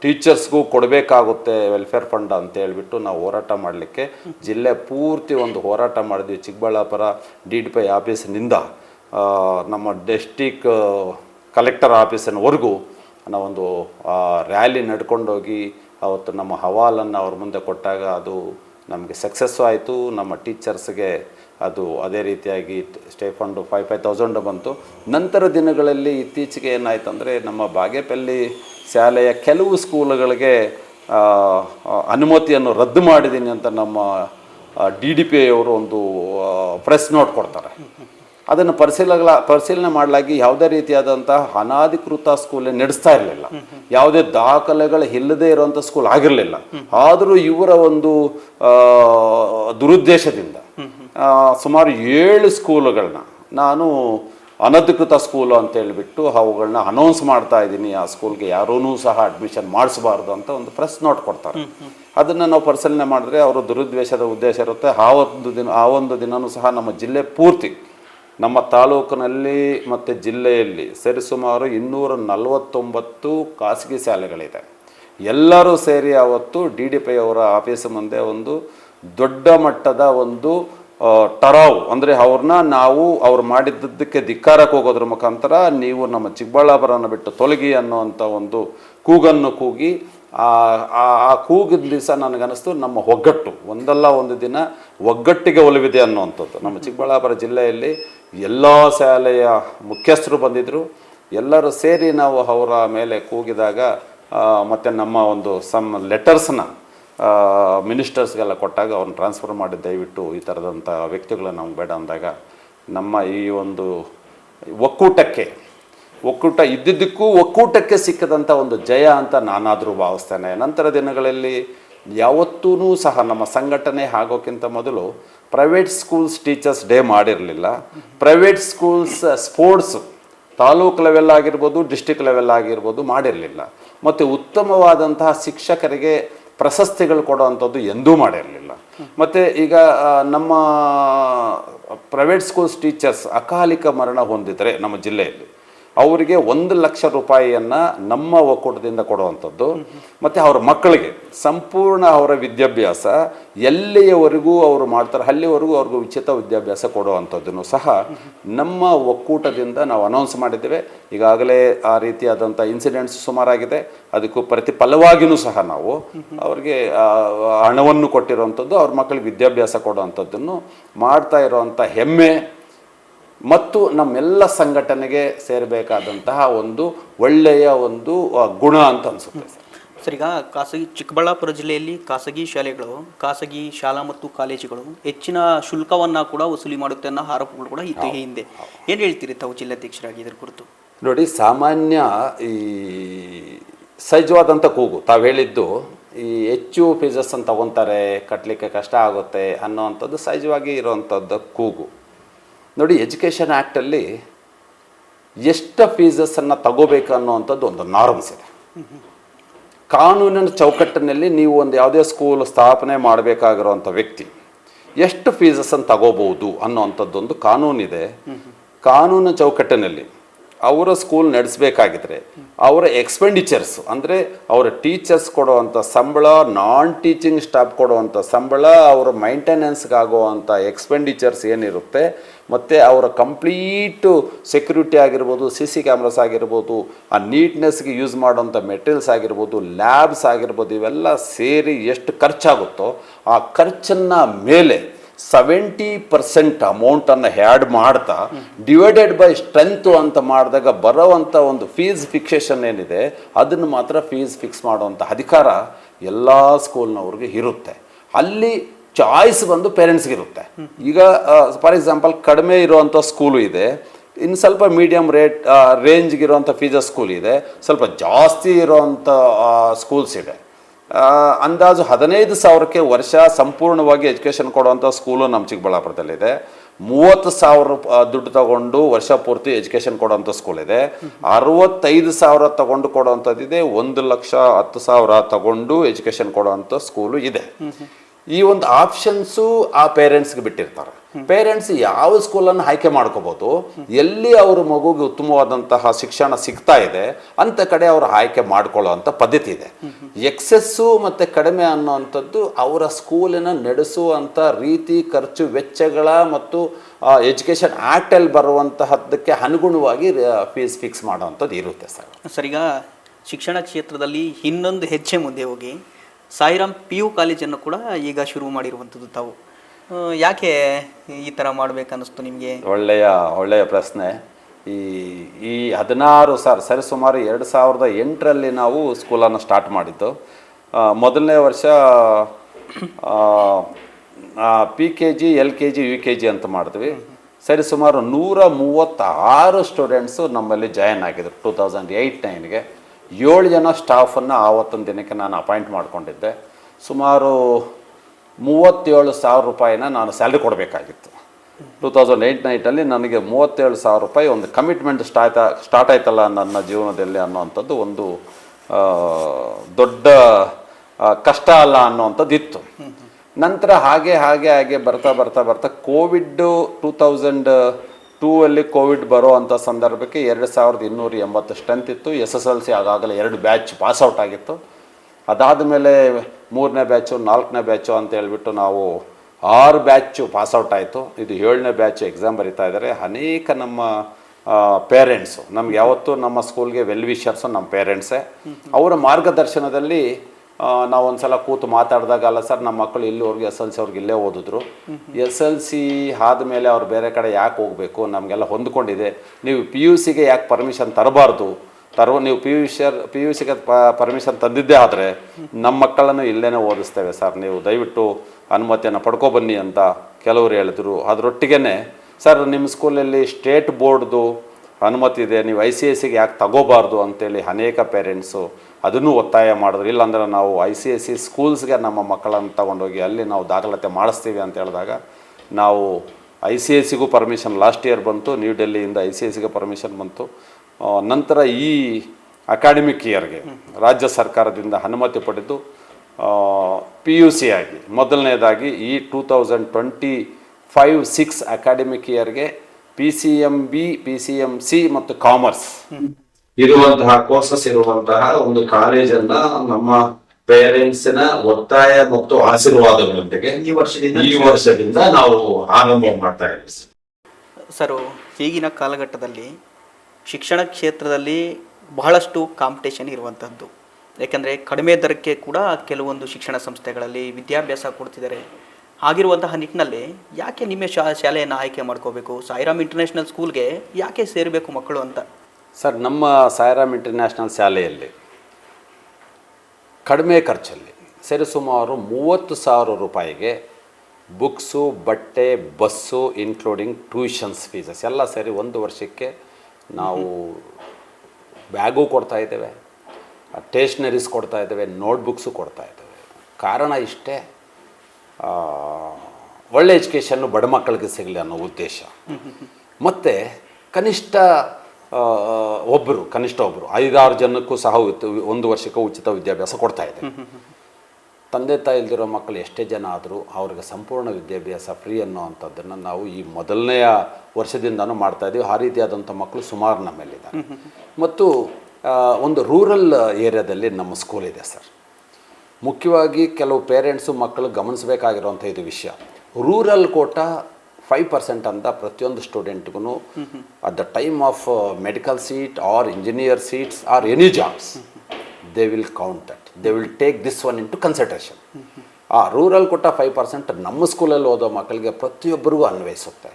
ಟೀಚರ್ಸ್ಗೂ ಕೊಡಬೇಕಾಗುತ್ತೆ ವೆಲ್ಫೇರ್ ಫಂಡ್ ಅಂತ ಹೇಳ್ಬಿಟ್ಟು ನಾವು ಹೋರಾಟ ಮಾಡಲಿಕ್ಕೆ ಜಿಲ್ಲೆ ಪೂರ್ತಿ ಒಂದು ಹೋರಾಟ ಮಾಡಿದ್ವಿ. Chikkaballapur D D P I ಆಫೀಸಿನಿಂದ ನಮ್ಮ ಡಿಸ್ಟಿಕ್ ಕಲೆಕ್ಟರ್ ಆಫೀಸಿನವರೆಗೂ ನಾವೊಂದು ರ್ಯಾಲಿ ನಡ್ಕೊಂಡೋಗಿ ಅವತ್ತು ನಮ್ಮ ಹವಾಲನ್ನು ಅವ್ರ ಮುಂದೆ ಕೊಟ್ಟಾಗ ಅದು ನಮಗೆ ಸಕ್ಸಸ್ಸು ಆಯಿತು. ನಮ್ಮ ಟೀಚರ್ಸ್ಗೆ ಅದು ಅದೇ ರೀತಿಯಾಗಿ stay fund five five thousand ಬಂತು. ನಂತರ ದಿನಗಳಲ್ಲಿ ಇತ್ತೀಚೆಗೆ ಏನಾಯ್ತು ಅಂದರೆ ನಮ್ಮ ಬಾಗೇಪಲ್ಲಿ ಶಾಲೆಯ ಕೆಲವು ಸ್ಕೂಲ್ಗಳಿಗೆ ಅನುಮತಿಯನ್ನು ರದ್ದು ಮಾಡಿದ್ದೀನಿ ಅಂತ ನಮ್ಮ ಡಿ ಡಿ ಪಿ ಅವರು ಒಂದು ಪ್ರೆಸ್ ನೋಟ್ ಕೊಡ್ತಾರೆ. ಅದನ್ನು ಪರಿಶೀಲಗಳ ಪರಿಶೀಲನೆ ಮಾಡಲಾಗಿ ಯಾವುದೇ ರೀತಿಯಾದಂತಹ ಅನಾಧಿಕೃತ ಸ್ಕೂಲ್ ನಡೆಸ್ತಾ ಇರಲಿಲ್ಲ. ಯಾವುದೇ ದಾಖಲೆಗಳು ಇಲ್ಲದೆ ಇರುವಂಥ ಸ್ಕೂಲ್ ಆಗಿರಲಿಲ್ಲ. ಆದರೂ ಇವರ ಒಂದು ದುರುದ್ದೇಶದಿಂದ ಸುಮಾರು ಏಳು ಸ್ಕೂಲುಗಳನ್ನ ನಾನು ಅನಧಿಕೃತ ಸ್ಕೂಲು ಅಂತ ಹೇಳ್ಬಿಟ್ಟು ಅವುಗಳನ್ನ ಅನೌನ್ಸ್ ಮಾಡ್ತಾ ಇದ್ದೀನಿ. ಆ ಸ್ಕೂಲ್ಗೆ ಯಾರೂ ಸಹ ಅಡ್ಮಿಷನ್ ಮಾಡಿಸಬಾರ್ದು ಅಂತ ಒಂದು ಪ್ರೆಸ್ ನೋಟ್ ಕೊಡ್ತಾರೆ. ಅದನ್ನು ನಾವು ಪರಿಶೀಲನೆ ಮಾಡಿದ್ರೆ ಅವರು ದುರುದ್ವೇಷದ ಉದ್ದೇಶ ಇರುತ್ತೆ. ಆ ಒಂದು ದಿನ ಆ ಒಂದು ದಿನವೂ ಸಹ ನಮ್ಮ ಜಿಲ್ಲೆ ಪೂರ್ತಿ ನಮ್ಮ ತಾಲೂಕಿನಲ್ಲಿ ಮತ್ತು ಜಿಲ್ಲೆಯಲ್ಲಿ ಸರಿಸುಮಾರು ಇನ್ನೂರ ನಲವತ್ತೊಂಬತ್ತು ಖಾಸಗಿ ಶಾಲೆಗಳಿದೆ. ಎಲ್ಲರೂ ಸೇರಿ ಅವತ್ತು ಡಿ ಡಿ ಪಿ ಅವರ ಆಫೀಸ್ ಮುಂದೆ ಒಂದು ದೊಡ್ಡ ಮಟ್ಟದ ಒಂದು ಟರಾವ್ ಅಂದರೆ ಅವ್ರನ್ನ ನಾವು ಅವ್ರು ಮಾಡಿದ್ದಕ್ಕೆ ಧಿಕ್ಕಾರಕ್ಕೆ ಹೋಗೋದ್ರ ಮುಖಾಂತರ ನೀವು ನಮ್ಮ ಚಿಕ್ಕಬಳ್ಳಾಪುರನ ಬಿಟ್ಟು ತೊಲಗಿ ಅನ್ನೋವಂಥ ಒಂದು ಕೂಗನ್ನು ಕೂಗಿ, ಆ ಕೂಗಿದ ದಿವಸ ನನಗನ್ನಿಸ್ತು ನಮ್ಮ ಒಗ್ಗಟ್ಟು. ಒಂದಲ್ಲ ಒಂದು ದಿನ ಒಗ್ಗಟ್ಟಿಗೆ ಒಲವಿದೆ ಅನ್ನುವಂಥದ್ದು. ನಮ್ಮ ಚಿಕ್ಕಬಳ್ಳಾಪುರ ಜಿಲ್ಲೆಯಲ್ಲಿ ಎಲ್ಲ ಶಾಲೆಯ ಮುಖ್ಯಸ್ಥರು ಬಂದಿದ್ದರು ಎಲ್ಲರೂ ಸೇರಿ ನಾವು ಅವರ ಮೇಲೆ ಕೂಗಿದಾಗ ಮತ್ತು ನಮ್ಮ ಒಂದು ಸಮ್ ಲೆಟರ್ಸ್ನ ಮಿನಿಸ್ಟರ್ಸ್ಗೆಲ್ಲ ಕೊಟ್ಟಾಗ ಅವ್ರನ್ನ ಟ್ರಾನ್ಸ್ಫರ್ ಮಾಡಿ ದಯವಿಟ್ಟು ಈ ಥರದಂಥ ವ್ಯಕ್ತಿಗಳು ನಮ್ಗೆ ಬೇಡ ಅಂದಾಗ ನಮ್ಮ ಈ ಒಂದು ಒಕ್ಕೂಟಕ್ಕೆ, ಒಕ್ಕೂಟ ಇದ್ದಿದ್ದಕ್ಕೂ ಒಕ್ಕೂಟಕ್ಕೆ ಸಿಕ್ಕದಂಥ ಒಂದು ಜಯ ಅಂತ ನಾನಾದರೂ ಭಾವಿಸ್ತೇನೆ. ನಂತರ ದಿನಗಳಲ್ಲಿ ಯಾವತ್ತೂ ಸಹ ನಮ್ಮ ಸಂಘಟನೆ ಆಗೋಕ್ಕಿಂತ ಮೊದಲು ಪ್ರೈವೇಟ್ ಸ್ಕೂಲ್ಸ್ ಟೀಚರ್ಸ್ ಡೇ ಮಾಡಿರಲಿಲ್ಲ. Private schools sports taluk level ಆಗಿರ್ಬೋದು ಡಿಸ್ಟಿಕ್ ಲೆವೆಲ್ ಆಗಿರ್ಬೋದು ಮಾಡಿರಲಿಲ್ಲ. ಮತ್ತು ಉತ್ತಮವಾದಂತಹ ಶಿಕ್ಷಕರಿಗೆ ಪ್ರಶಸ್ತಿಗಳು ಕೊಡುವಂಥದ್ದು ಎಂದೂ ಮಾಡಿರಲಿಲ್ಲ. ಮತ್ತು ಈಗ ನಮ್ಮ ಪ್ರೈವೇಟ್ ಸ್ಕೂಲ್ಸ್ ಟೀಚರ್ಸ್ ಅಕಾಲಿಕ ಮರಣ ಹೊಂದಿದರೆ ನಮ್ಮ ಜಿಲ್ಲೆಯಲ್ಲಿ ಅವರಿಗೆ ಒಂದು ಲಕ್ಷ ರೂಪಾಯಿಯನ್ನು ನಮ್ಮ ಒಕ್ಕೂಟದಿಂದ ಕೊಡುವಂಥದ್ದು. ಮತ್ತು ಅವರ ಮಕ್ಕಳಿಗೆ ಸಂಪೂರ್ಣ ಅವರ ವಿದ್ಯಾಭ್ಯಾಸ, ಎಲ್ಲಿಯವರೆಗೂ ಅವರು ಮಾಡ್ತಾರೆ, ಅಲ್ಲಿವರೆಗೂ ಅವ್ರಿಗೂ ಉಚಿತ ವಿದ್ಯಾಭ್ಯಾಸ ಕೊಡುವಂಥದ್ದನ್ನು ಸಹ ನಮ್ಮ ಒಕ್ಕೂಟದಿಂದ ನಾವು ಅನೌನ್ಸ್ ಮಾಡಿದ್ದೇವೆ. ಈಗಾಗಲೇ ಆ ರೀತಿಯಾದಂಥ ಇನ್ಸಿಡೆಂಟ್ಸ್ ಸುಮಾರಾಗಿದೆ. ಅದಕ್ಕೂ ಪ್ರತಿಫಲವಾಗಿಯೂ ಸಹ ನಾವು ಅವರಿಗೆ ಹಣವನ್ನು ಕೊಟ್ಟಿರುವಂಥದ್ದು, ಅವ್ರ ಮಕ್ಕಳಿಗೆ ವಿದ್ಯಾಭ್ಯಾಸ ಕೊಡುವಂಥದ್ದನ್ನು ಮಾಡ್ತಾ ಇರುವಂಥ ಹೆಮ್ಮೆ ಮತ್ತು ನಮ್ಮೆಲ್ಲ ಸಂಘಟನೆಗೆ ಸೇರಬೇಕಾದಂತಹ ಒಂದು ಒಳ್ಳೆಯ ಒಂದು ಗುಣ ಅಂತ ಅನಿಸುತ್ತೆ. ಸರ್ ಈಗ ಖಾಸಗಿ ಚಿಕ್ಕಬಳ್ಳಾಪುರ ಜಿಲ್ಲೆಯಲ್ಲಿ ಖಾಸಗಿ ಶಾಲೆಗಳು ಖಾಸಗಿ ಶಾಲಾ ಮತ್ತು ಕಾಲೇಜುಗಳು ಹೆಚ್ಚಿನ ಶುಲ್ಕವನ್ನು ಕೂಡ ವಸೂಲಿ ಮಾಡುತ್ತೆ ಅನ್ನೋ ಆರೋಪಗಳು ಕೂಡ ಈ ಹಿಂದೆ ಏನು ಹೇಳ್ತೀರಿ ತಾವು ಜಿಲ್ಲಾಧ್ಯಕ್ಷರಾಗಿ ಇದರ ಕುರಿತು? ನೋಡಿ ಸಾಮಾನ್ಯ ಈ ಸಹಜವಾದಂಥ ಕೂಗು ತಾವು ಹೇಳಿದ್ದು ಈ ಹೆಚ್ಚು ಫೀಸಸ್ ಅಂತ ತಗೊತಾರೆ ಕಟ್ಟಲಿಕ್ಕೆ ಕಷ್ಟ ಆಗುತ್ತೆ ಅನ್ನೋವಂಥದ್ದು ಸಹಜವಾಗಿ ಇರುವಂಥದ್ದು ಕೂಗು. ನೋಡಿ ಎಜುಕೇಷನ್ ಆ್ಯಕ್ಟಲ್ಲಿ ಎಷ್ಟು ಫೀಸಸ್ಸನ್ನು ತಗೋಬೇಕು ಅನ್ನೋವಂಥದ್ದು ಒಂದು ನಾರ್ಮ್ಸ್ ಇದೆ. ಕಾನೂನಿನ ಚೌಕಟ್ಟಿನಲ್ಲಿ ನೀವು ಒಂದು ಯಾವುದೇ ಸ್ಕೂಲ್ ಸ್ಥಾಪನೆ ಮಾಡಬೇಕಾಗಿರುವಂಥ ವ್ಯಕ್ತಿ ಎಷ್ಟು ಫೀಸಸ್ಸನ್ನು ತಗೋಬಹುದು ಅನ್ನೋವಂಥದ್ದೊಂದು ಕಾನೂನಿದೆ ಕಾನೂನು ಚೌಕಟ್ಟಿನಲ್ಲಿ ಅವರ ಸ್ಕೂಲ್ ನಡೆಸಬೇಕಾಗಿದ್ರೆ ಅವರ ಎಕ್ಸ್ಪೆಂಡಿಚರ್ಸ್ ಅಂದರೆ ಅವರ ಟೀಚರ್ಸ್ ಕೊಡುವಂಥ ಸಂಬಳ ನಾನ್ ಟೀಚಿಂಗ್ ಸ್ಟಾಫ್ ಕೊಡುವಂಥ ಸಂಬಳ, ಅವರ ಮೈಂಟೆನೆನ್ಸ್ಗಾಗುವಂಥ ಎಕ್ಸ್ಪೆಂಡಿಚರ್ಸ್ ಏನಿರುತ್ತೆ ಮತ್ತು ಅವರ ಕಂಪ್ಲೀಟು ಸೆಕ್ಯೂರಿಟಿ ಆಗಿರ್ಬೋದು, ಸಿ ಸಿ ಕ್ಯಾಮ್ರಾಸ್ ಆಗಿರ್ಬೋದು, ಆ ನೀಟ್ನೆಸ್ಗೆ ಯೂಸ್ ಮಾಡೋಂಥ ಮೆಟೀರಿಯಲ್ಸ್ ಆಗಿರ್ಬೋದು, ಲ್ಯಾಬ್ಸ್ ಆಗಿರ್ಬೋದು, ಇವೆಲ್ಲ ಸೇರಿ ಎಷ್ಟು ಖರ್ಚಾಗುತ್ತೋ ಆ ಖರ್ಚನ್ನು ಮೇಲೆ ಸೆವೆಂಟಿ ಪರ್ಸೆಂಟ್ ಅಮೌಂಟನ್ನು ಹ್ಯಾಡ್ ಮಾಡ್ತಾ, ಡಿವೈಡೆಡ್ ಬೈ ಸ್ಟ್ರೆಂತು ಅಂತ ಮಾಡಿದಾಗ ಬರೋವಂಥ ಒಂದು ಫೀಸ್ ಫಿಕ್ಸೇಷನ್ ಏನಿದೆ, ಅದನ್ನು ಮಾತ್ರ ಫೀಸ್ ಫಿಕ್ಸ್ ಮಾಡುವಂಥ ಅಧಿಕಾರ ಎಲ್ಲ ಸ್ಕೂಲ್ನವ್ರಿಗೆ ಇರುತ್ತೆ. ಅಲ್ಲಿ ಚಾಯ್ಸ್ ಬಂದು ಪೇರೆಂಟ್ಸ್ಗಿರುತ್ತೆ ಈಗ ಫಾರ್ ಎಕ್ಸಾಂಪಲ್ ಕಡಿಮೆ ಇರುವಂಥ ಸ್ಕೂಲು ಇದೆ. ಇನ್ನು ಸ್ವಲ್ಪ ಮೀಡಿಯಮ್ ರೇಟ್ ರೇಂಜ್ಗೆ ಇರುವಂಥ ಫೀಸಸ್ ಸ್ಕೂಲ್ ಇದೆ. ಸ್ವಲ್ಪ ಜಾಸ್ತಿ ಇರುವಂಥ ಸ್ಕೂಲ್ಸ್ ಇದೆ. ಅಂದಾಜು ಹದಿನೈದು ಸಾವಿರಕ್ಕೆ ವರ್ಷ ಸಂಪೂರ್ಣವಾಗಿ ಎಜುಕೇಷನ್ ಕೊಡುವಂಥ ಸ್ಕೂಲು ನಮ್ಮ ಚಿಕ್ಕಬಳ್ಳಾಪುರದಲ್ಲಿದೆ. ಮೂವತ್ತು ಸಾವಿರ ದುಡ್ಡು ತಗೊಂಡು ವರ್ಷ ಪೂರ್ತಿ ಎಜುಕೇಷನ್ ಕೊಡುವಂಥ ಸ್ಕೂಲ್ ಇದೆ. ಅರವತ್ತೈದು ಸಾವಿರ ತಗೊಂಡು ಕೊಡುವಂಥದ್ದಿದೆ. ಒಂದು ಲಕ್ಷ ಹತ್ತು ಸಾವಿರ ತಗೊಂಡು ಎಜುಕೇಷನ್ ಕೊಡುವಂಥ ಸ್ಕೂಲು ಇದೆ. ಈ ಒಂದು ಆಪ್ಷನ್ಸು ಆ ಪೇರೆಂಟ್ಸ್ಗೆ ಬಿಟ್ಟಿರ್ತಾರೆ. ಪೇರೆಂಟ್ಸ್ ಯಾವ ಸ್ಕೂಲನ್ನು ಆಯ್ಕೆ ಮಾಡ್ಕೋಬೋದು, ಎಲ್ಲಿ ಅವ್ರ ಮಗುಗೆ ಉತ್ತಮವಾದಂತಹ ಶಿಕ್ಷಣ ಸಿಗ್ತಾ ಇದೆ, ಅಂತ ಕಡೆ ಅವರು ಆಯ್ಕೆ ಮಾಡ್ಕೊಳ್ಳೋವಂಥ ಪದ್ಧತಿ ಇದೆ. ಎಕ್ಸೆಸ್ಸು ಮತ್ತು ಕಡಿಮೆ ಅನ್ನೋವಂಥದ್ದು ಅವರ ಸ್ಕೂಲಿನ ನಡೆಸುವಂಥ ರೀತಿ, ಖರ್ಚು, ವೆಚ್ಚಗಳ ಮತ್ತು ಎಜುಕೇಷನ್ ಆ್ಯಕ್ಟಲ್ಲಿ ಬರುವಂತಹದ್ದಕ್ಕೆ ಅನುಗುಣವಾಗಿ ಫೀಸ್ ಫಿಕ್ಸ್ ಮಾಡೋವಂಥದ್ದು ಇರುತ್ತೆ ಸರ್. ಸರ್ ಶಿಕ್ಷಣ ಕ್ಷೇತ್ರದಲ್ಲಿ ಇನ್ನೊಂದು ಹೆಜ್ಜೆ ಮುಂದೆ ಹೋಗಿ ಸಾಯಿರಾಮ್ ಪಿ ಯು ಕಾಲೇಜನ್ನು ಕೂಡ ಈಗ ಶುರು ಮಾಡಿರುವಂಥದ್ದು ತಾವು. ಯಾಕೆ ಈ ಥರ ಮಾಡಬೇಕನ್ನಿಸ್ತು ನಿಮಗೆ? ಒಳ್ಳೆಯ ಒಳ್ಳೆಯ ಪ್ರಶ್ನೆ. ಈ ಈ ಹದಿನಾರು ಸರ್, ಸರಿಸುಮಾರು ಎರಡು ಸಾವಿರದ ಎಂಟರಲ್ಲಿ ನಾವು ಸ್ಕೂಲನ್ನು ಸ್ಟಾರ್ಟ್ ಮಾಡಿದ್ದು. ಮೊದಲನೇ ವರ್ಷ P K G L K G U K G ಅಂತ ಮಾಡಿದ್ವಿ. ಸರಿಸುಮಾರು ನೂರ ಮೂವತ್ತಾರು ಸ್ಟೂಡೆಂಟ್ಸು ನಮ್ಮಲ್ಲಿ ಜಾಯ್ನ್ ಆಗಿದ್ರು ಟೂ ತೌಸಂಡ್ ಏಯ್ಟ್ ನೈನ್ಗೆ. ಏಳು ಜನ ಸ್ಟಾಫನ್ನು ಆವತ್ತೊಂದು ದಿನಕ್ಕೆ ನಾನು ಅಪಾಯಿಂಟ್ ಮಾಡಿಕೊಂಡಿದ್ದೆ. ಸುಮಾರು ಮೂವತ್ತೇಳು ಸಾವಿರ ರೂಪಾಯಿನ ನಾನು ಸ್ಯಾಲ್ರಿ ಕೊಡಬೇಕಾಗಿತ್ತು. ಟೂ ತೌಸಂಡ್ ಏಯ್ಟ್ ನೈಟಲ್ಲಿ ನನಗೆ ಮೂವತ್ತೇಳು ಸಾವಿರ ರೂಪಾಯಿ ಒಂದು ಕಮಿಟ್ಮೆಂಟ್ ಸ್ಟಾರ್ಟ್ ಸ್ಟಾರ್ಟ್ ಆಯ್ತಲ್ಲ ನನ್ನ ಜೀವನದಲ್ಲಿ ಅನ್ನೋವಂಥದ್ದು ಒಂದು ದೊಡ್ಡ ಕಷ್ಟ ಅಲ್ಲ ಅನ್ನೋವಂಥದ್ದು ಇತ್ತು ನಂತರ ಹಾಗೆ ಹಾಗೆ ಹಾಗೆ ಬರ್ತಾ ಬರ್ತಾ ಬರ್ತಾ ಕೋವಿಡ್ ಟೂ ತೌಸಂಡ್ ಟೂ ಅಲ್ಲಿ ಕೋವಿಡ್ ಬರೋ ಅಂಥ ಸಂದರ್ಭಕ್ಕೆ ಎರಡು ಸಾವಿರದ ಇನ್ನೂರ ಎಂಬತ್ತು ಸ್ಟ್ರೆಂತ್ ಇತ್ತು ಎಸ್ ಎಸ್ ಎಲ್ ಸಿ ಆಗಾಗಲೇ ಎರಡು ಬ್ಯಾಚ್ ಪಾಸ್ಔಟ್ ಆಗಿತ್ತು. ಅದಾದ ಮೇಲೆ ಮೂರನೇ ಬ್ಯಾಚು, ನಾಲ್ಕನೇ ಬ್ಯಾಚು ಅಂತ ಹೇಳ್ಬಿಟ್ಟು ನಾವು ಆರು ಬ್ಯಾಚು ಪಾಸ್ಔಟ್ ಆಯಿತು. ಇದು ಏಳನೇ ಬ್ಯಾಚ್ ಎಕ್ಸಾಮ್ ಬರಿತಾ ಇದ್ದಾರೆ. ಅನೇಕ ನಮ್ಮ ಪೇರೆಂಟ್ಸು ನಮ್ಗೆ ಯಾವತ್ತೂ ನಮ್ಮ ಸ್ಕೂಲ್ಗೆ ವೆಲ್ ವಿಷರ್ಸು ನಮ್ಮ ಪೇರೆಂಟ್ಸೇ ಅವರ ಮಾರ್ಗದರ್ಶನದಲ್ಲಿ ಆ, ನಾವು ಒಂದ್ಸಲ ಕೂತು ಮಾತಾಡಿದಾಗ ಅಲ್ಲ ಸರ್ ನಮ್ಮ ಮಕ್ಕಳು ಇಲ್ಲಿವರೆಗೂ ಎಸ್ ಎಲ್ ಸಿ ಅವ್ರಿಗೆ ಇಲ್ಲೇ ಓದಿದ್ರು. ಎಸ್ ಎಲ್ ಸಿ ಆದಮೇಲೆ ಅವ್ರು ಬೇರೆ ಕಡೆ ಯಾಕೆ ಹೋಗಬೇಕು? ನಮಗೆಲ್ಲ ಹೊಂದ್ಕೊಂಡಿದೆ. ನೀವು ಪಿ ಯು ಸಿಗೆ ಯಾಕೆ ಪರ್ಮಿಷನ್ ತರಬಾರ್ದು? ತರೋ ನೀವು P U C P U ಸಿಗೆ ಪರ್ಮಿಷನ್ ತಂದಿದ್ದೇ ಆದರೆ ನಮ್ಮ ಮಕ್ಕಳನ್ನು ಇಲ್ಲೇ ಓದಿಸ್ತೇವೆ ಸರ್. ನೀವು ದಯವಿಟ್ಟು ಅನುಮತಿಯನ್ನು ಪಡ್ಕೊಬನ್ನಿ ಅಂತ ಕೆಲವರು ಹೇಳಿದ್ರು. ಅದರೊಟ್ಟಿಗೆ ಸರ್ ನಿಮ್ಮ ಸ್ಕೂಲಲ್ಲಿ ಸ್ಟೇಟ್ ಬೋರ್ಡ್ದು ಅನುಮತಿ ಇದೆ. ನೀವು ಐ ಸಿ ಎಸ್ ಸಿಗೆ ಯಾಕೆ ತಗೋಬಾರ್ದು ಅಂತೇಳಿ ಅನೇಕ ಪೇರೆಂಟ್ಸು ಅದನ್ನು ಒತ್ತಾಯ ಮಾಡಿದ್ರು. ಇಲ್ಲಾಂದ್ರೆ ನಾವು ಐ ಸಿ ಎಸ್ ಸಿ ಸ್ಕೂಲ್ಸ್ಗೆ ನಮ್ಮ ಮಕ್ಕಳನ್ನು ತಗೊಂಡೋಗಿ ಅಲ್ಲಿ ನಾವು ದಾಖಲಾತಿ ಮಾಡಿಸ್ತೀವಿ ಅಂತ ಹೇಳಿದಾಗ ನಾವು ಐ ಸಿ ಎಸ್ ಸಿಗೂ ಪರ್ಮಿಷನ್ ಲಾಸ್ಟ್ ಇಯರ್ ಬಂತು ನ್ಯೂ ಡೆಲ್ಲಿಯಿಂದ ಐ ಸಿ ಎಸ್ ಸಿಗೆ ಪರ್ಮಿಷನ್ ಬಂತು. ನಂತರ ಈ ಅಕಾಡೆಮಿಕ್ ಇಯರ್ಗೆ ರಾಜ್ಯ ಸರ್ಕಾರದಿಂದ ಅನುಮತಿ ಪಡೆದು ಪಿ ಯು ಸಿ ಆಗಿ ಮೊದಲನೇದಾಗಿ ಈ two thousand twenty five six academic ಇಯರ್ಗೆ P C M B P C M C ಮತ್ತು ಕಾಮರ್ಸ್ ಇರುವಂತಹ ಕೋರ್ಸಸ್ ಇರುವಂತಹ ಒಂದು ಕಾಲೇಜನ್ನ ನಮ್ಮ ಪೇರೆಂಟ್ಸ್ನ ಒತ್ತಾಯ ಮತ್ತು ಆಶೀರ್ವಾದಗಳೊಂದಿಗೆ ಈ ವರ್ಷದಿಂದ ಈ ವರ್ಷದಿಂದ ನಾವು ಆರಂಭ ಮಾಡ್ತಾ ಇದ್ದೀವಿ ಸರ್. ಈಗಿನ ಕಾಲಘಟ್ಟದಲ್ಲಿ ಶಿಕ್ಷಣ ಕ್ಷೇತ್ರದಲ್ಲಿ ಬಹಳಷ್ಟು ಕಾಂಪಿಟೇಷನ್ ಇರುವಂತದ್ದು ಯಾಕಂದ್ರೆ ಕಡಿಮೆ ದರಕ್ಕೆ ಕೂಡ ಕೆಲವೊಂದು ಶಿಕ್ಷಣ ಸಂಸ್ಥೆಗಳಲ್ಲಿ ವಿದ್ಯಾಭ್ಯಾಸ ಕೊಡ್ತಿದ್ದಾರೆ. ಆಗಿರುವಂತಹ ನಿಟ್ಟಿನಲ್ಲಿ ಯಾಕೆ ನಿಮ್ಮ ಶಾ ಶಾಲೆಯನ್ನು ಆಯ್ಕೆ ಮಾಡ್ಕೋಬೇಕು? ಸಾಯಿರಾಮ್ ಇಂಟರ್ನ್ಯಾಷನಲ್ ಸ್ಕೂಲ್ಗೆ ಯಾಕೆ ಸೇರಬೇಕು ಮಕ್ಕಳು ಅಂತ? ಸರ್, ನಮ್ಮ ಸಾಯಿರಾಮ್ ಇಂಟರ್ನ್ಯಾಷನಲ್ ಶಾಲೆಯಲ್ಲಿ, ಕಡಿಮೆ ಖರ್ಚಲ್ಲಿ ಸರಿಸುಮಾರು ಮೂವತ್ತು ಸಾವಿರ ರೂಪಾಯಿಗೆ ಬುಕ್ಸು, ಬಟ್ಟೆ, ಬಸ್ಸು ಇನ್ಕ್ಲೂಡಿಂಗ್ ಟ್ಯೂಷನ್ಸ್ ಫೀಸಸ್ ಎಲ್ಲ ಸೇರಿ ಒಂದು ವರ್ಷಕ್ಕೆ ನಾವು ಬ್ಯಾಗು ಕೊಡ್ತಾ ಇದ್ದೇವೆ ಟೇಷ್ನರೀಸ್ ಕೊಡ್ತಾ ಇದ್ದೇವೆ ನೋಟ್ಬುಕ್ಸು ಕೊಡ್ತಾ ಇದ್ದೇವೆ. ಕಾರಣ ಇಷ್ಟೇ ಒಳ್ಳೆ ಎಜುಕೇಷನ್ನು ಬಡ ಮಕ್ಕಳಿಗೆ ಸಿಗಲಿ ಅನ್ನೋ ಉದ್ದೇಶ. ಮತ್ತು ಕನಿಷ್ಠ ಒಬ್ಬರು ಕನಿಷ್ಠ ಒಬ್ಬರು ಐದಾರು ಜನಕ್ಕೂ ಸಹ ಒಂದು ವರ್ಷಕ್ಕೂ ಉಚಿತ ವಿದ್ಯಾಭ್ಯಾಸ ಕೊಡ್ತಾ ಇದೆ. ತಂದೆ ತಾಯಿ ಇಲ್ದಿರೋ ಮಕ್ಕಳು ಎಷ್ಟೇ ಜನ ಆದರೂ ಅವ್ರಿಗೆ ಸಂಪೂರ್ಣ ವಿದ್ಯಾಭ್ಯಾಸ ಫ್ರೀ ಅನ್ನೋ ಅಂಥದ್ದನ್ನು ನಾವು ಈ ಮೊದಲನೆಯ ವರ್ಷದಿಂದನೂ ಮಾಡ್ತಾ ಇದ್ದೀವಿ ಆ ರೀತಿಯಾದಂಥ ಮಕ್ಕಳು ಸುಮಾರು ನಮ್ಮಲ್ಲಿದ್ದಾರೆ. ಮತ್ತು ಒಂದು ರೂರಲ್ ಏರಿಯಾದಲ್ಲಿ ನಮ್ಮ ಸ್ಕೂಲ್ ಇದೆ ಸರ್. ಮುಖ್ಯವಾಗಿ ಕೆಲವು ಪೇರೆಂಟ್ಸು ಮಕ್ಕಳು ಗಮನಿಸಬೇಕಾಗಿರುವಂಥ ಇದು ವಿಷಯ. ರೂರಲ್ ಕೋಟ ಫೈವ್ ಪರ್ಸೆಂಟ್ ಅಂತ ಪ್ರತಿಯೊಂದು ಸ್ಟೂಡೆಂಟ್ಗೂ at the time of medical seat or engineer seats or any jobs they will count that they will take this one into consideration ಆ ರೂರಲ್ ಕೊಟ್ಟ ಫೈವ್ ಪರ್ಸೆಂಟ್ ನಮ್ಮ ಸ್ಕೂಲಲ್ಲಿ ಓದೋ ಮಕ್ಕಳಿಗೆ ಪ್ರತಿಯೊಬ್ಬರಿಗೂ ಅನ್ವಯಿಸುತ್ತೆ.